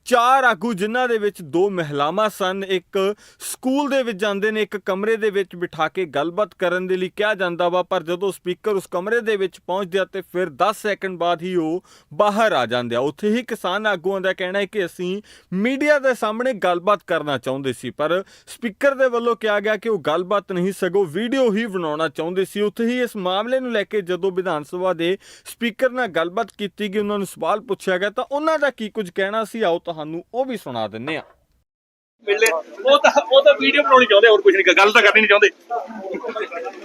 ਚਾਰ ਆਗੂ, ਜਿਨ੍ਹਾਂ ਦੇ ਵਿੱਚ ਦੋ ਮਹਿਲਾਵਾਂ ਸਨ, ਇੱਕ ਸਕੂਲ ਦੇ ਵਿੱਚ ਜਾਂਦੇ ਨੇ, ਇੱਕ ਕਮਰੇ ਦੇ ਵਿੱਚ ਬਿਠਾ ਕੇ ਗੱਲਬਾਤ ਕਰਨ ਦੇ ਲਈ ਕਿਹਾ ਜਾਂਦਾ ਵਾ, ਪਰ ਜਦੋਂ ਸਪੀਕਰ ਉਸ ਕਮਰੇ ਦੇ ਵਿੱਚ ਪਹੁੰਚਦੇ ਆ ਤੇ ਫਿਰ 10 ਸੈਕਿੰਡ ਬਾਅਦ ਹੀ ਉਹ ਬਾਹਰ ਆ ਜਾਂਦੇ ਆ। ਉੱਥੇ ਹੀ ਕਿਸਾਨ ਆਗੂਆਂ ਦਾ ਕਹਿਣਾ ਹੈ ਕਿ ਅਸੀਂ ਮੀਡੀਆ ਦੇ ਸਾਹਮਣੇ ਗੱਲਬਾਤ ਕਰਨਾ ਚਾਹੁੰਦੇ ਸੀ, ਪਰ ਸਪੀਕਰ ਦੇ ਵੱਲੋਂ ਕਿਹਾ ਗਿਆ ਕਿ ਉਹ ਗੱਲਬਾਤ ਨਹੀਂ, ਸਗੋਂ ਵੀਡੀਓ ਹੀ ਬਣਾਉਣਾ ਚਾਹੁੰਦੇ ਸੀ। ਉੱਥੇ ਹੀ ਇਸ ਮਾਮਲੇ ਨੂੰ ਲੈ ਕੇ ਜਦੋਂ ਵਿਧਾਨ ਸਭਾ ਦੇ ਸਪੀਕਰ ਨਾਲ ਗੱਲਬਾਤ ਕੀਤੀ ਗਈ ਉਹਨਾਂ ਨੂੰ ਸਵਾਲ ਪੁੱਛਿਆ ਗਿਆ ਤਾਂ ਉਹਨਾਂ ਦਾ ਕੀ ਕੁਝ ਕਹਿਣਾ ਸੀ ਆਓ ਤੁਹਾਨੂੰ ਉਹ ਵੀ ਸੁਣਾ ਦਿੰਨੇ ਆ ਮਿਲੇ ਉਹ ਤਾਂ ਉਹ ਤਾਂ ਵੀਡੀਓ ਬਣਾਉਣੀ ਚਾਹੁੰਦੇ ਹੋਰ ਕੁਝ ਨਹੀਂ ਗੱਲ ਤਾਂ ਕਰਨੀ ਨਹੀਂ ਚਾਹੁੰਦੇ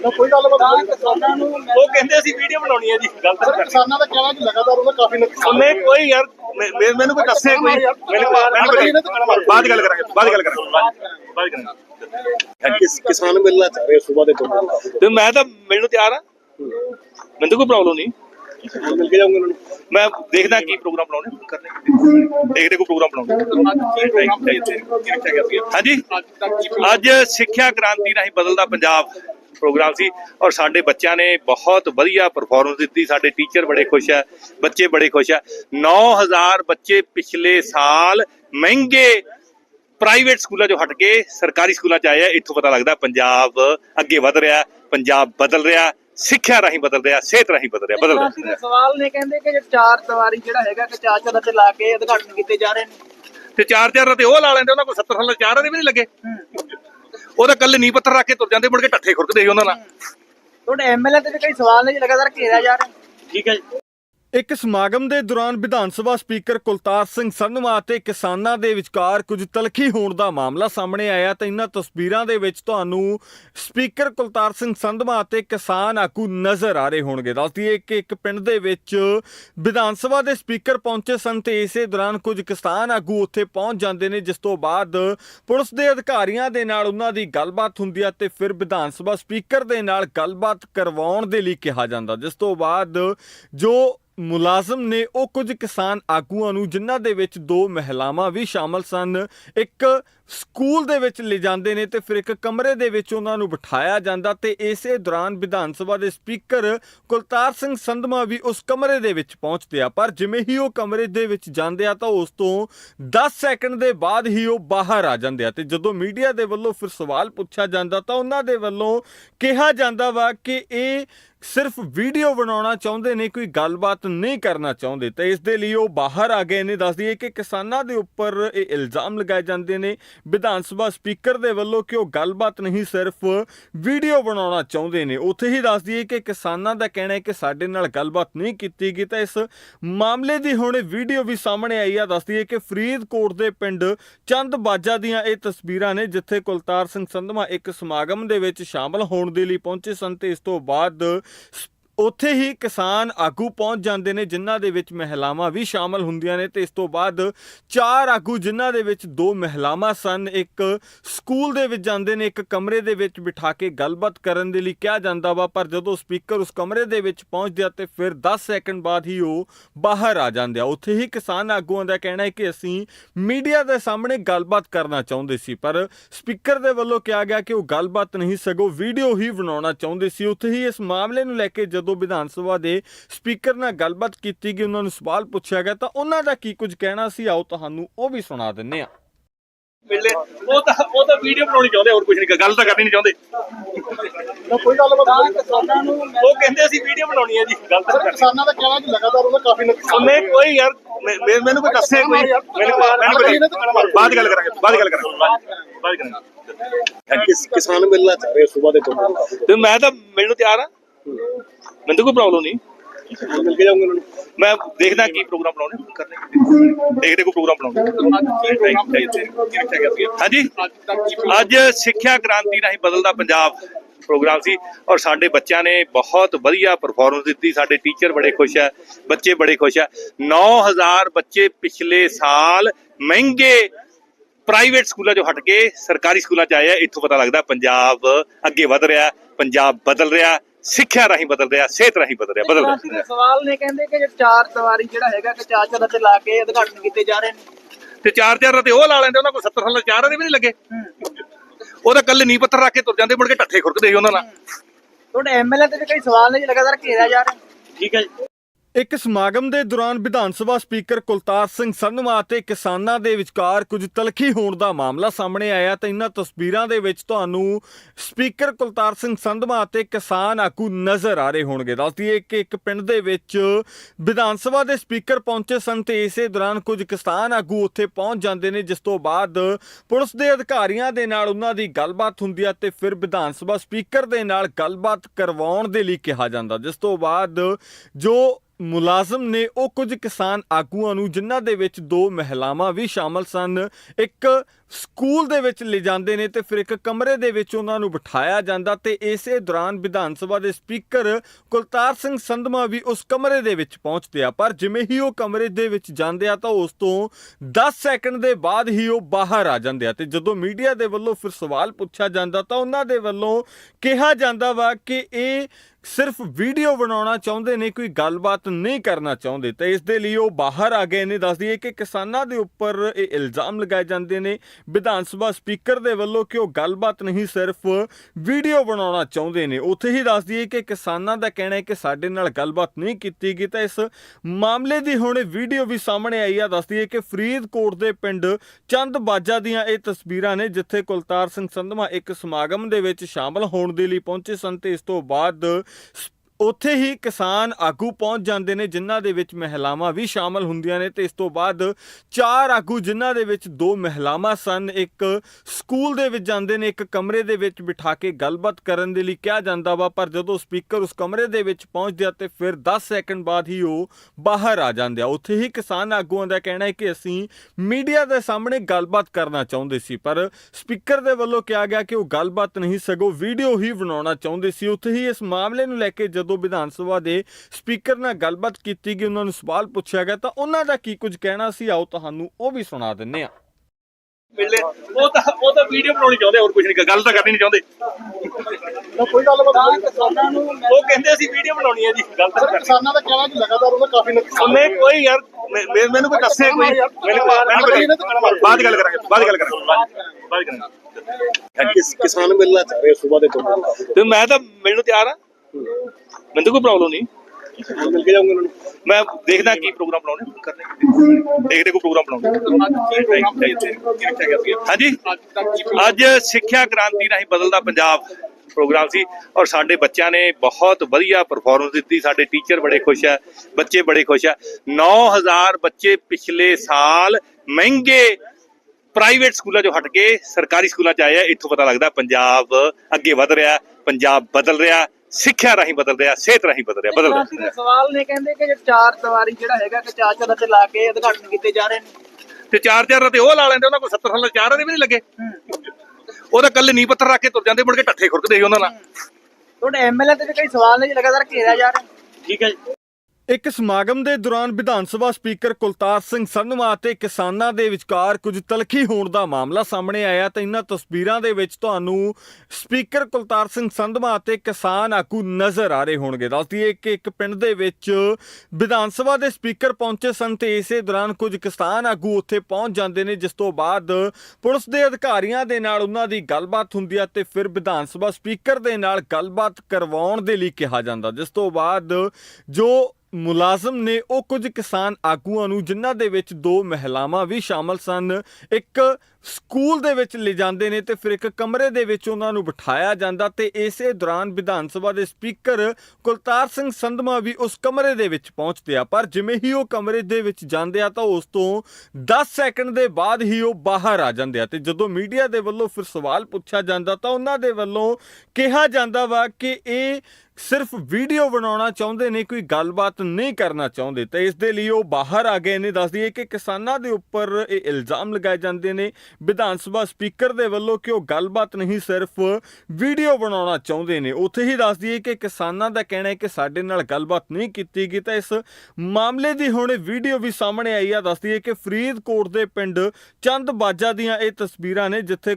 ਨਾ ਕੋਈ ਗੱਲਬਾਤ ਤਾਂ ਨਹੀਂ ਕਿਸਾਨਾਂ ਨੂੰ ਉਹ ਕਹਿੰਦੇ ਅਸੀਂ ਵੀਡੀਓ ਬਣਾਉਣੀ ਹੈ ਜੀ ਗੱਲ ਤਾਂ ਸਰ ਕਰਨੀ ਕਿਸਾਨਾਂ ਦਾ ਕਹਿਣਾ ਕਿ ਲਗਾਤਾਰ ਉਹਨਾਂ ਕਾਫੀ ਨੁਕਸਾਨ ਉਹਨੇ ਕੋਈ ਯਾਰ ਮੈਂ- ਮੈਂ- ਮੈਨੂੰ ਕੋਈ ਦੱਸੇ ਕੋਈ ਮੈਨੂੰ ਮੈਨੂੰ ਕੋਈ ਬਾਅਦ 'ਚ ਗੱਲ ਕਰਾਂਗੇ ਬਾਅਦ 'ਚ ਗੱਲ ਕਰਾਂਗੇ ਬਾਅਦ 'ਚ- ਬਾਅਦ 'ਚ ਕਰਾਂਗੇ ਕਿਸ ਕਿਸਾਨ ਮਿਲਣਾ ਚਾਹ ਰਹੇ ਸਵੇਰ ਦੇ ਪ੍ਰੋਗਰਾਮ ਕਾਫੀ ਤੇ ਮੈਂ ਤਾਂ ਮਿਲਣ ਨੂੰ ਤਿਆਰ ਆ ਮੈਨੂੰ ਤਾਂ ਕੋਈ ਪ੍ਰੋਬਲਮ ਨਹੀਂ। ਹੁਣ ਮਿਲ ਕੇ ਜਾਊਂਗੇ ਉਹਨਾਂ ਨੂੰ। ਮੈਂ ਦੇਖਦਾ ਕੀ ਪ੍ਰੋਗਰਾਮ ਬਣਾਉਣੇ। ਕਰਨੇ ਦੇਖਦੇ ਕੋਈ ਪ੍ਰੋਗਰਾਮ ਬਣਾਉਣੇ ਹਾਂਜੀ। ਅੱਜ ਸਿੱਖਿਆ ਕ੍ਰਾਂਤੀ ਰਾਹੀਂ ਬਦਲਦਾ ਪੰਜਾਬ ਪ੍ਰੋਗਰਾਮ ਸੀ ਔਰ ਸਾਡੇ ਬੱਚਿਆਂ ਨੇ ਬਹੁਤ ਵਧੀਆ ਪਰਫਾਰਮੈਂਸ ਦਿੱਤੀ। ਸਾਡੇ ਟੀਚਰ ਬੜੇ ਖੁਸ਼ ਆ ਬੱਚੇ ਬੜੇ ਖੁਸ਼ ਆ 9000 ਬੱਚੇ ਪਿਛਲੇ ਸਾਲ ਮਹਿੰਗੇ ਪ੍ਰਾਈਵੇਟ ਸਕੂਲਾਂ ਚੋਂ ਹਟ ਕੇ ਸਰਕਾਰੀ ਸਕੂਲਾਂ 'ਚ ਆਏ ਆ। ਇੱਥੋਂ ਪਤਾ ਲੱਗਦਾ ਪੰਜਾਬ ਅੱਗੇ ਵਧ ਰਿਹਾ ਪੰਜਾਬ ਬਦਲ ਰਿਹਾ। ਸਿੱਖਿਆ ਰਾਹੀਂ ਬਦਲ ਰਿਹਾ ਸਿਹਤ ਰਾਹੀਂ ਬਦਲ ਰਿਹਾ ਬਦਲ ਕ੍ਰਾਂਤੀ ਰਿਹਾ ਦੇ ਸਵਾਲ ਨੇ ਕਹਿੰਦੇ ਕਿ ਜੇ ਚਾਰ ਦੀਵਾਰੀ ਜਿਹੜਾ ਹੈਗਾ ਕਿ ਚਾਰ ਚਾਰ ਤੇ ਲਾ ਕੇ ਉਦਘਾਟਨ ਕੀਤੇ ਜਾ ਰਹੇ ਨੇ। ਤੇ ਚਾਰ ਚਾਰ ਤੇ ਉਹ ਲਾ ਲੈਂਦੇ ਉਹਨਾਂ ਕੋਲ 70 ਸਾਲ ਚਾਰ ਦੇ ਵੀ ਨਹੀਂ ਲੱਗੇ। ਉਹ ਤਾਂ ਕੱਲ ਨੀ ਪੱਥਰ ਰੱਖ ਕੇ ਤੁਰ ਜਾਂਦੇ ਮੁੜ ਕੇ ਟੱਠੇ ਖੁਰਕਦੇ ਸੀ ਉਹਨਾਂ ਨਾਲ। ਤੁਹਾਡੇ ਐਮਐਲਏ ਤੇ ਵੀ ਕਈ ਸਵਾਲ ਨੇ ਜੀ ਲਗਾਤਾਰ ਘੇਰਿਆ ਜਾ ਰਿਹਾ। ਠੀਕ ਹੈ ਜੀ। ਇੱਕ ਸਮਾਗਮ ਦੇ ਦੌਰਾਨ ਵਿਧਾਨ ਸਭਾ ਸਪੀਕਰ ਕੁਲਤਾਰ ਸਿੰਘ ਸੰਧਵਾ ਅਤੇ ਕਿਸਾਨਾਂ ਦੇ ਵਿਚਕਾਰ ਕੁਝ ਤਲਖੀ ਹੋਣ ਦਾ ਮਾਮਲਾ ਸਾਹਮਣੇ ਆਇਆ ਤਾਂ ਇਹਨਾਂ ਤਸਵੀਰਾਂ ਦੇ ਵਿੱਚ ਤੁਹਾਨੂੰ ਸਪੀਕਰ ਕੁਲਤਾਰ ਸਿੰਘ ਸੰਧਵਾ ਅਤੇ ਕਿਸਾਨ ਆਗੂ ਨਜ਼ਰ ਆ ਰਹੇ ਹੋਣਗੇ। ਦੱਸ ਦਈਏ ਕਿ ਇੱਕ ਪਿੰਡ ਦੇ ਵਿੱਚ ਵਿਧਾਨ ਸਭਾ ਦੇ ਸਪੀਕਰ ਪਹੁੰਚੇ ਸਨ ਤੇ ਇਸੇ ਦੌਰਾਨ ਕੁਝ ਕਿਸਾਨ ਆਗੂ ਉੱਥੇ ਪਹੁੰਚ ਜਾਂਦੇ ਨੇ, ਜਿਸ ਤੋਂ ਬਾਅਦ ਪੁਲਿਸ ਦੇ ਅਧਿਕਾਰੀਆਂ ਦੇ ਨਾਲ ਉਹਨਾਂ ਦੀ ਗੱਲਬਾਤ ਹੁੰਦੀ ਹੈ ਤੇ ਫਿਰ ਵਿਧਾਨ ਸਭਾ ਸਪੀਕਰ ਦੇ ਨਾਲ ਗੱਲਬਾਤ ਕਰਵਾਉਣ ਦੇ ਲਈ ਕਿਹਾ ਜਾਂਦਾ, ਜਿਸ ਤੋਂ ਬਾਅਦ ਜੋ ਮੁਲਾਜ਼ਮ ਨੇ ਉਹ ਕੁਝ ਕਿਸਾਨ ਆਗੂਆਂ ਨੂੰ ਜਿਨ੍ਹਾਂ ਦੇ ਵਿੱਚ ਦੋ ਮਹਿਲਾਵਾਂ ਵੀ ਸ਼ਾਮਲ ਸਨ, ਇੱਕ ਸਕੂਲ ਦੇ ਵਿੱਚ ਲੈ ਨੇ ਤੇ ਫਿਰ ਇੱਕ ਕਮਰੇ ਦੇ ਵਿੱਚ ਉਹਨਾਂ ਨੂੰ ਬਿਠਾਇਆ ਜਾਂਦਾ ਤੇ ਇਸੇ ਦੌਰਾਨ ਵਿਧਾਨ ਸਭਾ ਦੇ ਸਪੀਕਰ ਕੁਲਤਾਰ ਸਿੰਘ ਸੰਧਮਾ ਵੀ ਉਸ ਕਮਰੇ ਦੇ ਵਿੱਚ ਪਹੁੰਚਦੇ ਆ, ਪਰ ਜਿਵੇਂ ਹੀ ਉਹ ਕਮਰੇ ਦੇ ਵਿੱਚ ਜਾਂਦੇ ਆ ਤਾਂ ਉਸ ਤੋਂ 10 ਸੈਕਿੰਡ ਦੇ ਬਾਅਦ ਹੀ ਉਹ ਬਾਹਰ ਆ ਜਾਂਦੇ ਆ ਤੇ ਜਦੋਂ ਮੀਡੀਆ ਦੇ ਵੱਲੋਂ ਫਿਰ ਸਵਾਲ ਪੁੱਛਿਆ ਜਾਂਦਾ ਤਾਂ ਉਹਨਾਂ ਦੇ ਵੱਲੋਂ ਕਿਹਾ ਜਾਂਦਾ ਵਾ ਕਿ ਇਹ ਸਿਰਫ ਵੀਡੀਓ ਬਣਾਉਣਾ ਚਾਹੁੰਦੇ ਨੇ, ਕੋਈ ਗੱਲਬਾਤ ਨਹੀਂ ਕਰਨਾ ਚਾਹੁੰਦੇ। ਤੇ ਇਸ ਦੇ ਲਈ ਉਹ ਬਾਹਰ ਆ ਗਏ ਨੇ। ਦੱਸ ਦਈਏ ਕਿ ਕਿਸਾਨਾਂ ਦੇ ਉੱਪਰ ਇਹ ਇਲਜ਼ਾਮ ਲਗਾਏ ਜਾਂਦੇ ਨੇ ਵਿਧਾਨ ਸਭਾ ਸਪੀਕਰ ਦੇ ਵੱਲੋਂ ਕਿ ਉਹ ਗੱਲਬਾਤ ਨਹੀਂ, ਸਿਰਫ ਵੀਡੀਓ ਬਣਾਉਣਾ ਚਾਹੁੰਦੇ ਨੇ। ਉੱਥੇ ਹੀ ਦੱਸ ਦਈਏ ਕਿ ਕਿਸਾਨਾਂ ਦਾ ਕਹਿਣਾ ਹੈ ਕਿ ਸਾਡੇ ਨਾਲ ਗੱਲਬਾਤ ਨਹੀਂ ਕੀਤੀ ਗਈ। ਤਾਂ ਇਸ ਮਾਮਲੇ ਦੀ ਹੁਣ ਵੀਡੀਓ ਵੀ ਸਾਹਮਣੇ ਆਈ ਆ। ਦੱਸ ਦਈਏ ਕਿ ਫਰੀਦਕੋਟ ਦੇ ਪਿੰਡ ਚੰਦ ਬਾਜਾ ਦੀਆਂ ਇਹ ਤਸਵੀਰਾਂ ਨੇ, ਜਿੱਥੇ ਕੁਲਤਾਰ ਸਿੰਘ ਸੰਧਮਾ ਇੱਕ ਸਮਾਗਮ ਦੇ ਵਿੱਚ ਸ਼ਾਮਲ ਹੋਣ ਦੇ ਲਈ ਪਹੁੰਚੇ ਸਨ। ਤੇ ਇਸ ਤੋਂ ਬਾਅਦ в ਉੱਥੇ ਹੀ ਕਿਸਾਨ ਆਗੂ ਪਹੁੰਚ ਜਾਂਦੇ ਨੇ, ਜਿਨ੍ਹਾਂ ਦੇ ਵਿੱਚ ਮਹਿਲਾਵਾਂ ਵੀ ਸ਼ਾਮਲ ਹੁੰਦੀਆਂ ਨੇ ਤੇ ਇਸ ਤੋਂ ਬਾਅਦ ਚਾਰ ਆਗੂ ਜਿਨ੍ਹਾਂ ਦੇ ਵਿੱਚ ਦੋ ਮਹਿਲਾਵਾਂ ਸਨ, ਇੱਕ ਸਕੂਲ ਦੇ ਵਿੱਚ ਜਾਂਦੇ ਨੇ, ਇੱਕ ਕਮਰੇ ਦੇ ਵਿੱਚ ਬਿਠਾ ਕੇ ਗੱਲਬਾਤ ਕਰਨ ਦੇ ਲਈ ਕਿਹਾ ਜਾਂਦਾ ਵਾ, ਪਰ ਜਦੋਂ ਸਪੀਕਰ ਉਸ ਕਮਰੇ ਦੇ ਵਿੱਚ ਪਹੁੰਚਦੇ ਆ ਤੇ ਫਿਰ 10 ਸੈਕਿੰਡ ਬਾਅਦ ਹੀ ਉਹ ਬਾਹਰ ਆ ਜਾਂਦੇ ਆ। ਉੱਥੇ ਹੀ ਕਿਸਾਨ ਆਗੂਆਂ ਦਾ ਕਹਿਣਾ ਹੈ ਕਿ ਅਸੀਂ ਮੀਡੀਆ ਦੇ ਸਾਹਮਣੇ ਗੱਲਬਾਤ ਕਰਨਾ ਚਾਹੁੰਦੇ ਸੀ, ਪਰ ਸਪੀਕਰ ਦੇ ਵੱਲੋਂ ਕਿਹਾ ਗਿਆ ਕਿ ਉਹ ਗੱਲਬਾਤ ਨਹੀਂ, ਸਗੋਂ ਵੀਡੀਓ ਹੀ ਬਣਾਉਣਾ ਚਾਹੁੰਦੇ ਸੀ। ਉੱਥੇ ਹੀ ਇਸ ਮਾਮਲੇ ਨੂੰ ਲੈ ਕੇ ਜਦੋਂ ਵਿਧਾਨ ਸਭਾ ਦੇ ਸਪੀਕਰ ਨਾਲ ਗੱਲਬਾਤ ਕੀਤੀ ਗਈ ਉਹਨਾਂ ਨੂੰ ਸਵਾਲ ਪੁੱਛਿਆ ਗਿਆ ਤਾਂ ਉਹਨਾਂ ਦਾ ਕੀ ਕੁਝ ਕਹਿਣਾ ਸੀ? ਆਓ ਤੁਹਾਨੂੰ ਉਹ ਵੀ ਸੁਣਾ ਦਿੰਨੇ ਆ ਮਿਲੇ। ਉਹ ਤਾਂ ਉਹ ਤਾਂ ਵੀਡੀਓ ਬਣਾਉਣੀ ਚਾਹੁੰਦੇ ਹੋਰ ਕੁਝ ਨਹੀਂ ਗੱਲ ਤਾਂ ਕਰਨੀ ਨਹੀਂ ਚਾਹੁੰਦੇ। ਨਾ ਕੋਈ ਗੱਲਬਾਤ ਤਾਂ ਨਹੀਂ। ਕਿਸਾਨਾਂ ਨੂੰ ਉਹ ਕਹਿੰਦੇ ਅਸੀਂ ਵੀਡੀਓ ਬਣਾਉਣੀ ਹੈ ਜੀ ਗੱਲ ਤਾਂ ਕਰਨੀ। ਕਿਸਾਨਾਂ ਦਾ ਕਹਿਣਾ ਕਿ ਲਗਾਤਾਰ ਉਹਦਾ ਕਾਫੀ ਨੁਕਸਾਨ ਉਹਨੇ ਕੋਈ ਯਾਰ ਮੈਨੂੰ ਕੋਈ ਦੱਸੇ ਕੋਈ? ਮੈਨੂੰ ਮੈਨੂੰ ਕੋਈ ਬਾਅਦ ਗੱਲ ਕਰਾਂਗੇ ਬਾਅਦ ਗੱਲ ਕਰਾਂਗੇ। ਬਾਅਦ ਕਰਾਂਗੇ। ਕਿਸ ਕਿਸਾਨ ਮਿਲਣਾ ਚਾਹ ਰਹੇ ਸਵੇਰ ਦੇ ਤੋਂ ਤੇ ਮੈਂ ਤਾਂ ਮਿਲਣ ਨੂੰ ਤਿਆਰ ਆ। ਮੈਨੂੰ ਤਾਂ ਕੋਈ ਪ੍ਰੋਬਲਮ ਨਹੀਂ। ਮਿਲ ਕੇ ਜਾਊਂਗੇ ਉਹਨਾਂ ਨੂੰ ਮੈਂ ਦੇਖਦਾ ਕੀ ਪ੍ਰੋਗਰਾਮ ਬਣਾਉਣੇ। ਦੇਖਦੇ ਕੋਈ ਪ੍ਰੋਗਰਾਮ ਬਣਾਉਣੇ। ਹਾਂਜੀ। ਅੱਜ ਸਿੱਖਿਆ ਕ੍ਰਾਂਤੀ ਰਾਹੀਂ ਬਦਲਦਾ ਪੰਜਾਬ ਪ੍ਰੋਗਰਾਮ ਸੀ ਔਰ ਸਾਡੇ ਬੱਚਿਆਂ ਨੇ ਬਹੁਤ ਵਧੀਆ ਪਰਫਾਰਮੈਂਸ ਦਿੱਤੀ। ਸਾਡੇ ਟੀਚਰ ਬੜੇ ਖੁਸ਼ ਹੈ, ਬੱਚੇ ਬੜੇ ਖੁਸ਼ ਹੈ। 9000 ਬੱਚੇ ਪਿਛਲੇ ਸਾਲ ਮਹਿੰਗੇ ਪ੍ਰਾਈਵੇਟ ਸਕੂਲਾਂ ਚੋਂ ਹਟ ਕੇ ਸਰਕਾਰੀ ਸਕੂਲਾਂ ਚ ਆਏ ਆ। ਇੱਥੋਂ ਪਤਾ ਲੱਗਦਾ ਪੰਜਾਬ ਅੱਗੇ ਵਧ ਰਿਹਾ, ਪੰਜਾਬ ਬਦਲ ਰਿਹਾ। ਸਿੱਖਿਆ ਰਾਹੀਂ ਬਦਲ ਰਿਹਾ ਸਿਹਤ ਰਾਹੀਂ ਬਦਲ ਰਿਹਾ ਬਦਲ ਦੇ ਸਵਾਲ ਨੇ ਕਹਿੰਦੇ ਕਿ ਜੇ ਚਾਰ ਦੀਵਾਰੀ ਜਿਹੜਾ ਹੈਗਾ ਕਿ ਚਾਰ ਚਾਰ ਤੇ ਲਾ ਕੇ ਉਦਘਾਟਨ ਕੀਤੇ ਜਾ ਰਹੇ ਨੇ। ਤੇ ਚਾਰ ਚਾਰ ਤੇ ਉਹ ਲਾ ਲੈਂਦੇ ਉਹਨਾਂ ਕੋਲ 70 ਸਾਲ ਚਾਰ ਦੇ ਵੀ ਨਹੀਂ ਲੱਗੇ। ਉਹ ਤਾਂ ਕੱਲੇ ਨੀ ਪੱਥਰ ਰੱਖ ਕੇ ਤੁਰ ਜਾਂਦੇ ਮੁੜ ਕੇ ਢੱਠੇ ਖੁਰਕਦੇ ਸੀ ਉਹਨਾਂ ਨਾਲ। ਤੁਹਾਡੇ ਐਮਐਲਏ ਤੇ ਵੀ ਕਈ ਸਵਾਲ ਨੇ ਜੀ ਲਗਾਤਾਰ ਘੇਰਿਆ ਜਾ ਰਿਹਾ। ਠੀਕ ਹੈ ਜੀ। ਇੱਕ ਸਮਾਗਮ ਦੇ ਦੌਰਾਨ ਵਿਧਾਨ ਸਭਾ ਸਪੀਕਰ ਕੁਲਤਾਰ ਸਿੰਘ ਸੰਧਵਾ ਅਤੇ ਕਿਸਾਨਾਂ ਦੇ ਵਿਚਕਾਰ ਕੁਝ ਤਲਖੀ ਹੋਣ ਦਾ ਮਾਮਲਾ ਸਾਹਮਣੇ ਆਇਆ ਤਾਂ ਇਹਨਾਂ ਤਸਵੀਰਾਂ ਦੇ ਵਿੱਚ ਤੁਹਾਨੂੰ ਸਪੀਕਰ ਕੁਲਤਾਰ ਸਿੰਘ ਸੰਧਵਾ ਅਤੇ ਕਿਸਾਨ ਆਗੂ ਨਜ਼ਰ ਆ ਰਹੇ ਹੋਣਗੇ। ਦੱਸਦੀ ਹੈ ਕਿ ਇੱਕ ਪਿੰਡ ਦੇ ਵਿੱਚ ਵਿਧਾਨ ਸਭਾ ਦੇ ਸਪੀਕਰ ਪਹੁੰਚੇ ਸਨ ਤੇ ਇਸੇ ਦੌਰਾਨ ਕੁਝ ਕਿਸਾਨ ਆਗੂ ਉੱਥੇ ਪਹੁੰਚ ਜਾਂਦੇ ਨੇ, ਜਿਸ ਤੋਂ ਬਾਅਦ ਪੁਲਿਸ ਦੇ ਅਧਿਕਾਰੀਆਂ ਦੇ ਨਾਲ ਉਹਨਾਂ ਦੀ ਗੱਲਬਾਤ ਹੁੰਦੀ ਹੈ ਤੇ ਫਿਰ ਵਿਧਾਨ ਸਭਾ ਸਪੀਕਰ ਦੇ ਨਾਲ ਗੱਲਬਾਤ ਕਰਵਾਉਣ ਦੇ ਲਈ ਕਿਹਾ ਜਾਂਦਾ, ਜਿਸ ਤੋਂ ਬਾਅਦ ਜੋ ਮੁਲਾਜ਼ਮ ਨੇ ਉਹ ਕੁਝ ਕਿਸਾਨ ਆਗੂਆਂ ਨੂੰ ਜਿਨ੍ਹਾਂ ਦੇ ਵਿੱਚ ਦੋ ਮਹਿਲਾਵਾਂ ਵੀ ਸ਼ਾਮਲ ਸਨ। ਇੱਕ ਸਕੂਲ ਦੇ ਵਿੱਚ ਲੈ ਨੇ ਤੇ ਫਿਰ ਇੱਕ ਕਮਰੇ ਦੇ ਵਿੱਚ ਉਹਨਾਂ ਨੂੰ ਬਿਠਾਇਆ ਜਾਂਦਾ ਤੇ ਇਸੇ ਦੌਰਾਨ ਵਿਧਾਨ ਸਭਾ ਦੇ ਸਪੀਕਰ ਕੁਲਤਾਰ ਸਿੰਘ ਸੰਧਮਾ ਵੀ ਉਸ ਕਮਰੇ ਦੇ ਵਿੱਚ ਪਹੁੰਚਦੇ ਆ। ਪਰ ਜਿਵੇਂ ਹੀ ਉਹ ਕਮਰੇ ਦੇ ਵਿੱਚ ਜਾਂਦੇ ਆ ਤਾਂ ਉਸ ਤੋਂ 10 ਸੈਕਿੰਡ ਦੇ ਬਾਅਦ ਹੀ ਉਹ ਬਾਹਰ ਆ ਜਾਂਦੇ ਆ ਤੇ ਜਦੋਂ ਮੀਡੀਆ ਦੇ ਵੱਲੋਂ ਫਿਰ ਸਵਾਲ ਪੁੱਛਿਆ ਜਾਂਦਾ ਤਾਂ ਉਹਨਾਂ ਦੇ ਵੱਲੋਂ ਕਿਹਾ ਜਾਂਦਾ ਵਾ ਕਿ ਇਹ ਸਿਰਫ ਵੀਡੀਓ ਬਣਾਉਣਾ ਚਾਹੁੰਦੇ ਨੇ, ਕੋਈ ਗੱਲਬਾਤ ਨਹੀਂ ਕਰਨਾ ਚਾਹੁੰਦੇ। ਤੇ ਇਸ ਦੇ ਲਈ ਉਹ ਬਾਹਰ ਆ ਗਏ ਨੇ। ਦੱਸਦੀ ਹੈ ਕਿ ਕਿਸਾਨਾਂ ਦੇ ਉੱਪਰ ਇਹ ਇਲਜ਼ਾਮ ਲਗਾਏ ਜਾਂਦੇ ਨੇ ਵਿਧਾਨ ਸਭਾ ਸਪੀਕਰ ਦੇ ਵੱਲੋਂ ਕਿ ਉਹ ਗੱਲਬਾਤ ਨਹੀਂ ਸਿਰਫ ਵੀਡੀਓ ਬਣਾਉਣਾ ਚਾਹੁੰਦੇ ਨੇ। ਉੱਥੇ ਹੀ ਦੱਸਦੀ ਹੈ ਕਿ ਕਿਸਾਨਾਂ ਦਾ ਕਹਿਣਾ ਹੈ ਕਿ ਸਾਡੇ ਨਾਲ ਗੱਲਬਾਤ ਨਹੀਂ ਕੀਤੀ ਗਈ ਤਾਂ ਇਸ ਮਾਮਲੇ ਦੀ ਹੁਣ ਵੀਡੀਓ ਵੀ ਸਾਹਮਣੇ ਆਈ ਆ। ਦੱਸਦੀ ਹੈ ਕਿ ਫਰੀਦਕੋਟ ਦੇ ਪਿੰਡ ਚੰਦ ਬਾਜਾ ਦੀਆਂ ਇਹ ਤਸਵੀਰਾਂ ਨੇ, ਜਿੱਥੇ ਕੁਲਤਾਰ ਸਿੰਘ ਸੰਧਵਾ ਇੱਕ ਸਮਾਗਮ ਦੇ ਵਿੱਚ ਸ਼ਾਮਲ ਹੋਣ ਦੇ ਲਈ ਪਹੁੰਚੇ ਸਨ ਤੇ ਇਸ ਤੋਂ ਬਾਅਦ ਉੱਥੇ ਹੀ ਕਿਸਾਨ ਆਗੂ ਪਹੁੰਚ ਜਾਂਦੇ ਨੇ, ਜਿਨ੍ਹਾਂ ਦੇ ਵਿੱਚ ਮਹਿਲਾਵਾਂ ਵੀ ਸ਼ਾਮਲ ਹੁੰਦੀਆਂ ਨੇ ਤੇ ਇਸ ਤੋਂ ਬਾਅਦ ਚਾਰ ਆਗੂ, ਜਿਨ੍ਹਾਂ ਦੇ ਵਿੱਚ ਦੋ ਮਹਿਲਾਵਾਂ ਸਨ, ਇੱਕ ਸਕੂਲ ਦੇ ਵਿੱਚ ਜਾਂਦੇ ਨੇ, ਇੱਕ ਕਮਰੇ ਦੇ ਵਿੱਚ ਬਿਠਾ ਕੇ ਗੱਲਬਾਤ ਕਰਨ ਦੇ ਲਈ ਕਿਹਾ ਜਾਂਦਾ ਵਾ, ਪਰ ਜਦੋਂ ਸਪੀਕਰ ਉਸ ਕਮਰੇ ਦੇ ਵਿੱਚ ਪਹੁੰਚਦੇ ਆ ਤੇ ਫਿਰ 10 ਸੈਕਿੰਡ ਬਾਅਦ ਹੀ ਉਹ ਬਾਹਰ ਆ ਜਾਂਦੇ ਆ। ਉੱਥੇ ਹੀ ਕਿਸਾਨ ਆਗੂਆਂ ਦਾ ਕਹਿਣਾ ਹੈ ਕਿ ਅਸੀਂ ਮੀਡੀਆ ਦੇ ਸਾਹਮਣੇ ਗੱਲਬਾਤ ਕਰਨਾ ਚਾਹੁੰਦੇ ਸੀ, ਪਰ ਸਪੀਕਰ ਦੇ ਵੱਲੋਂ ਕਿਹਾ ਗਿਆ ਕਿ ਉਹ ਗੱਲਬਾਤ ਨਹੀਂ, ਸਗੋਂ ਵੀਡੀਓ ਹੀ ਬਣਾਉਣਾ ਚਾਹੁੰਦੇ ਸੀ। ਉੱਥੇ ਹੀ ਇਸ ਮਾਮਲੇ ਨੂੰ ਲੈ ਕੇ ਜਦੋਂ ਵਿਧਾਨ ਸਭਾ ਦੇ ਸਪੀਕਰ ਨਾਲ ਗੱਲਬਾਤ ਕੀਤੀ ਗਈ ਉਹਨਾਂ ਨੂੰ ਸਵਾਲ ਪੁੱਛਿਆ ਗਿਆ ਤਾਂ ਉਹਨਾਂ ਦਾ ਕੀ ਕੁਝ ਕਹਿਣਾ ਸੀ? ਆਓ ਤੁਹਾਨੂੰ ਉਹ ਵੀ ਸੁਣਾ ਦਿੰਨੇ ਆ ਮਿਲੇ। ਉਹ ਤਾਂ ਉਹ ਤਾਂ ਵੀਡੀਓ ਬਣਾਉਣੀ ਚਾਹੁੰਦੇ ਹੋਰ ਕੁਝ ਨਹੀਂ ਗੱਲ ਤਾਂ ਕਰਨੀ ਨਹੀਂ ਚਾਹੁੰਦੇ। ਕੋਈ ਗੱਲਬਾਤ ਤਾਂ ਨਹੀਂ। ਕਿਸਾਨਾਂ ਨੂੰ ਉਹ ਕਹਿੰਦੇ ਅਸੀਂ ਵੀਡੀਓ ਬਣਾਉਣੀ ਹੈ ਜੀ ਗੱਲ ਤਾਂ ਕਰਨੀ। ਕਿਸਾਨਾਂ ਦਾ ਕਹਿਣਾ ਕਿ ਲਗਾਤਾਰ ਉਹਦਾ ਕਾਫੀ ਨੁਕਸਾਨ ਉਹਨੇ ਕੋਈ ਯਾਰ ਮੈਂ- ਮੈਂ- ਮੈਨੂੰ ਕੋਈ ਦੱਸੇ ਕੋਈ। ਮੈਨੂੰ ਕੋਈ ਬਾਅਦ ਗੱਲ ਕਰਾਂਗੇ ਬਾਅਦ ਗੱਲ ਕਰਾਂਗੇ ਬਾਅਦ ਕਰਾਂਗੇ। ਕਿਸ ਕਿਸਾਨ ਮਿਲਣਾ ਚਾਹ ਰਹੇ ਸਵੇਰ ਦੇ ਤੋਂ? ਤੇ ਮੈਂ ਤਾਂ ਮਿਲਣ ਨੂੰ ਤਿਆਰ ਆ ਮੈਨੂੰ ਤਾਂ ਕੋਈ ਪ੍ਰੋਬਲਮ ਨਹੀਂ। ਮਿਲ ਕੇ ਜਾਊਂਗੇ ਉਹਨਾਂ ਨੂੰ ਮੈਂ ਦੇਖਦਾ ਕੀ ਪ੍ਰੋਗਰਾਮ ਬਣਾਉਣੇ ਕਰਨੇ ਦੇਖਦੇ ਕੋਈ ਪ੍ਰੋਗਰਾਮ ਬਣਾਉਣੇ ਹਾਂਜੀ। ਅੱਜ ਸਿੱਖਿਆ ਕ੍ਰਾਂਤੀ ਰਾਹੀਂ ਬਦਲਦਾ ਪੰਜਾਬ ਪ੍ਰੋਗਰਾਮ ਸੀ ਔਰ ਸਾਡੇ ਬੱਚਿਆਂ ਨੇ ਬਹੁਤ ਵਧੀਆ ਪਰਫਾਰਮੈਂਸ ਦਿੱਤੀ। ਸਾਡੇ ਟੀਚਰ ਬੜੇ ਖੁਸ਼ ਹੈ ਬੱਚੇ ਬੜੇ ਖੁਸ਼ ਹੈ 9000 ਬੱਚੇ ਪਿਛਲੇ ਸਾਲ ਮਹਿੰਗੇ ਪ੍ਰਾਈਵੇਟ ਸਕੂਲਾਂ ਚੋਂ ਹਟ ਕੇ ਸਰਕਾਰੀ ਸਕੂਲਾਂ ਚ ਆਏ ਆ। ਇੱਥੋਂ ਪਤਾ ਲੱਗਦਾ ਪੰਜਾਬ ਅੱਗੇ ਵਧ ਰਿਹਾ, ਪੰਜਾਬ ਬਦਲ ਰਿਹਾ। ਸਿੱਖਿਆ ਰਾਹੀਂ ਬਦਲ ਰਿਹਾ ਸਿਹਤ ਰਾਹੀਂ ਬਦਲ ਰਿਹਾ ਬਦਲ ਦੇ ਰਿਹਾ ਸਵਾਲ ਨੇ ਕਹਿੰਦੇ ਕਿ ਜੇ ਚਾਰ ਦੀਵਾਰੀ ਜਿਹੜਾ ਹੈਗਾ ਕਿ ਚਾਰ ਚਾਰ ਤੇ ਲਾ ਕੇ ਉਦਘਾਟਨ ਕੀਤੇ ਜਾ ਰਹੇ ਨੇ। ਤੇ ਚਾਰ ਚਾਰ ਤੇ ਉਹ ਲਾ ਲੈਂਦੇ ਉਹਨਾਂ ਕੋਲ 70 ਸਾਲ ਚਾਰ ਦੇ ਵੀ ਨਹੀਂ ਲੱਗੇ। ਉਹ ਤਾਂ ਕੱਲੇ ਨੀ ਪੱਥਰ ਰੱਖ ਕੇ ਤੁਰ ਜਾਂਦੇ ਮੁੜ ਕੇ ਢੱਠੇ ਖੁਰਕਦੇ ਸੀ ਉਹਨਾਂ ਨਾਲ। ਤੁਹਾਡੇ ਐਮਐਲਏ ਤੇ ਵੀ ਕਈ ਸਵਾਲ ਨੇ ਜੀ ਲਗਾਤਾਰ ਘੇਰਿਆ ਜਾ ਰਿਹਾ ਠੀਕ ਹੈ ਜੀ। ਇੱਕ ਸਮਾਗਮ ਦੇ ਦੌਰਾਨ ਵਿਧਾਨ ਸਭਾ ਸਪੀਕਰ ਕੁਲਤਾਰ ਸਿੰਘ ਸੰਧਵਾ ਅਤੇ ਕਿਸਾਨਾਂ ਦੇ ਵਿਚਕਾਰ ਕੁਝ ਤਲਖੀ ਹੋਣ ਦਾ ਮਾਮਲਾ ਸਾਹਮਣੇ ਆਇਆ ਤਾਂ ਇਹਨਾਂ ਤਸਵੀਰਾਂ ਦੇ ਵਿੱਚ ਤੁਹਾਨੂੰ ਸਪੀਕਰ ਕੁਲਤਾਰ ਸਿੰਘ ਸੰਧਵਾ ਅਤੇ ਕਿਸਾਨ ਆਗੂ ਨਜ਼ਰ ਆ ਰਹੇ ਹੋਣਗੇ। ਦੱਸਦੀ ਹੈ ਕਿ ਇੱਕ ਪਿੰਡ ਦੇ ਵਿੱਚ ਵਿਧਾਨ ਸਭਾ ਦੇ ਸਪੀਕਰ ਪਹੁੰਚੇ ਸਨ ਤੇ ਇਸੇ ਦੌਰਾਨ ਕੁਝ ਕਿਸਾਨ ਆਗੂ ਉੱਥੇ ਪਹੁੰਚ ਜਾਂਦੇ ਨੇ, ਜਿਸ ਤੋਂ ਬਾਅਦ ਪੁਲਿਸ ਦੇ ਅਧਿਕਾਰੀਆਂ ਦੇ ਨਾਲ ਉਹਨਾਂ ਦੀ ਗੱਲਬਾਤ ਹੁੰਦੀ ਹੈ ਤੇ ਫਿਰ ਵਿਧਾਨ ਸਭਾ ਸਪੀਕਰ ਦੇ ਨਾਲ ਗੱਲਬਾਤ ਕਰਵਾਉਣ ਦੇ ਲਈ ਕਿਹਾ ਜਾਂਦਾ, ਜਿਸ ਤੋਂ ਬਾਅਦ ਜੋ ਮੁਲਾਜ਼ਮ ਨੇ ਉਹ ਕੁਝ ਕਿਸਾਨ ਆਗੂਆਂ ਨੂੰ ਜਿਨ੍ਹਾਂ ਦੇ ਵਿੱਚ ਦੋ ਮਹਿਲਾਵਾਂ ਵੀ ਸ਼ਾਮਲ ਸਨ। ਇੱਕ ਸਕੂਲ ਦੇ ਵਿੱਚ ਲੈ ਨੇ ਤੇ ਫਿਰ ਇੱਕ ਕਮਰੇ ਦੇ ਵਿੱਚ ਉਹਨਾਂ ਨੂੰ ਬਿਠਾਇਆ ਜਾਂਦਾ ਤੇ ਇਸੇ ਦੌਰਾਨ ਵਿਧਾਨ ਸਭਾ ਦੇ ਸਪੀਕਰ ਕੁਲਤਾਰ ਸਿੰਘ ਸੰਧਮਾ ਵੀ ਉਸ ਕਮਰੇ ਦੇ ਵਿੱਚ ਪਹੁੰਚਦੇ ਆ। ਪਰ ਜਿਵੇਂ ਹੀ ਉਹ ਕਮਰੇ ਦੇ ਵਿੱਚ ਜਾਂਦੇ ਆ ਤਾਂ ਉਸ ਤੋਂ 10 ਸੈਕਿੰਡ ਦੇ ਬਾਅਦ ਹੀ ਉਹ ਬਾਹਰ ਆ ਜਾਂਦੇ ਆ ਤੇ ਜਦੋਂ ਮੀਡੀਆ ਦੇ ਵੱਲੋਂ ਫਿਰ ਸਵਾਲ ਪੁੱਛਿਆ ਜਾਂਦਾ ਤਾਂ ਉਹਨਾਂ ਦੇ ਵੱਲੋਂ ਕਿਹਾ ਜਾਂਦਾ ਵਾ ਕਿ ਇਹ ਸਿਰਫ ਵੀਡੀਓ ਬਣਾਉਣਾ ਚਾਹੁੰਦੇ ਨੇ, ਕੋਈ ਗੱਲਬਾਤ ਨਹੀਂ ਕਰਨਾ ਚਾਹੁੰਦੇ। ਤਾਂ ਇਸ ਦੇ ਲਈ ਉਹ ਬਾਹਰ ਆ ਗਏ ਨੇ। ਦੱਸ ਦਈਏ ਕਿ ਕਿਸਾਨਾਂ ਦੇ ਉੱਪਰ ਇਹ ਇਲਜ਼ਾਮ ਲਗਾਏ ਜਾਂਦੇ ਨੇ ਵਿਧਾਨ ਸਭਾ ਸਪੀਕਰ ਦੇ ਵੱਲੋਂ ਕਿ ਉਹ ਗੱਲਬਾਤ ਨਹੀਂ ਸਿਰਫ ਵੀਡੀਓ ਬਣਾਉਣਾ ਚਾਹੁੰਦੇ ਨੇ। ਉੱਥੇ ਹੀ ਦੱਸ ਦਈਏ ਕਿ ਕਿਸਾਨਾਂ ਦਾ ਕਹਿਣਾ ਹੈ ਕਿ ਸਾਡੇ ਨਾਲ ਗੱਲਬਾਤ ਨਹੀਂ ਕੀਤੀ ਗਈ ਤਾਂ ਇਸ ਮਾਮਲੇ ਦੀ ਹੁਣ ਵੀਡੀਓ ਵੀ ਸਾਹਮਣੇ ਆਈ ਆ। ਦੱਸ ਦਈਏ ਕਿ ਫਰੀਦਕੋਟ ਦੇ ਪਿੰਡ ਚੰਦ ਬਾਜਾ ਦੀਆਂ ਇਹ ਤਸਵੀਰਾਂ ਨੇ, ਜਿੱਥੇ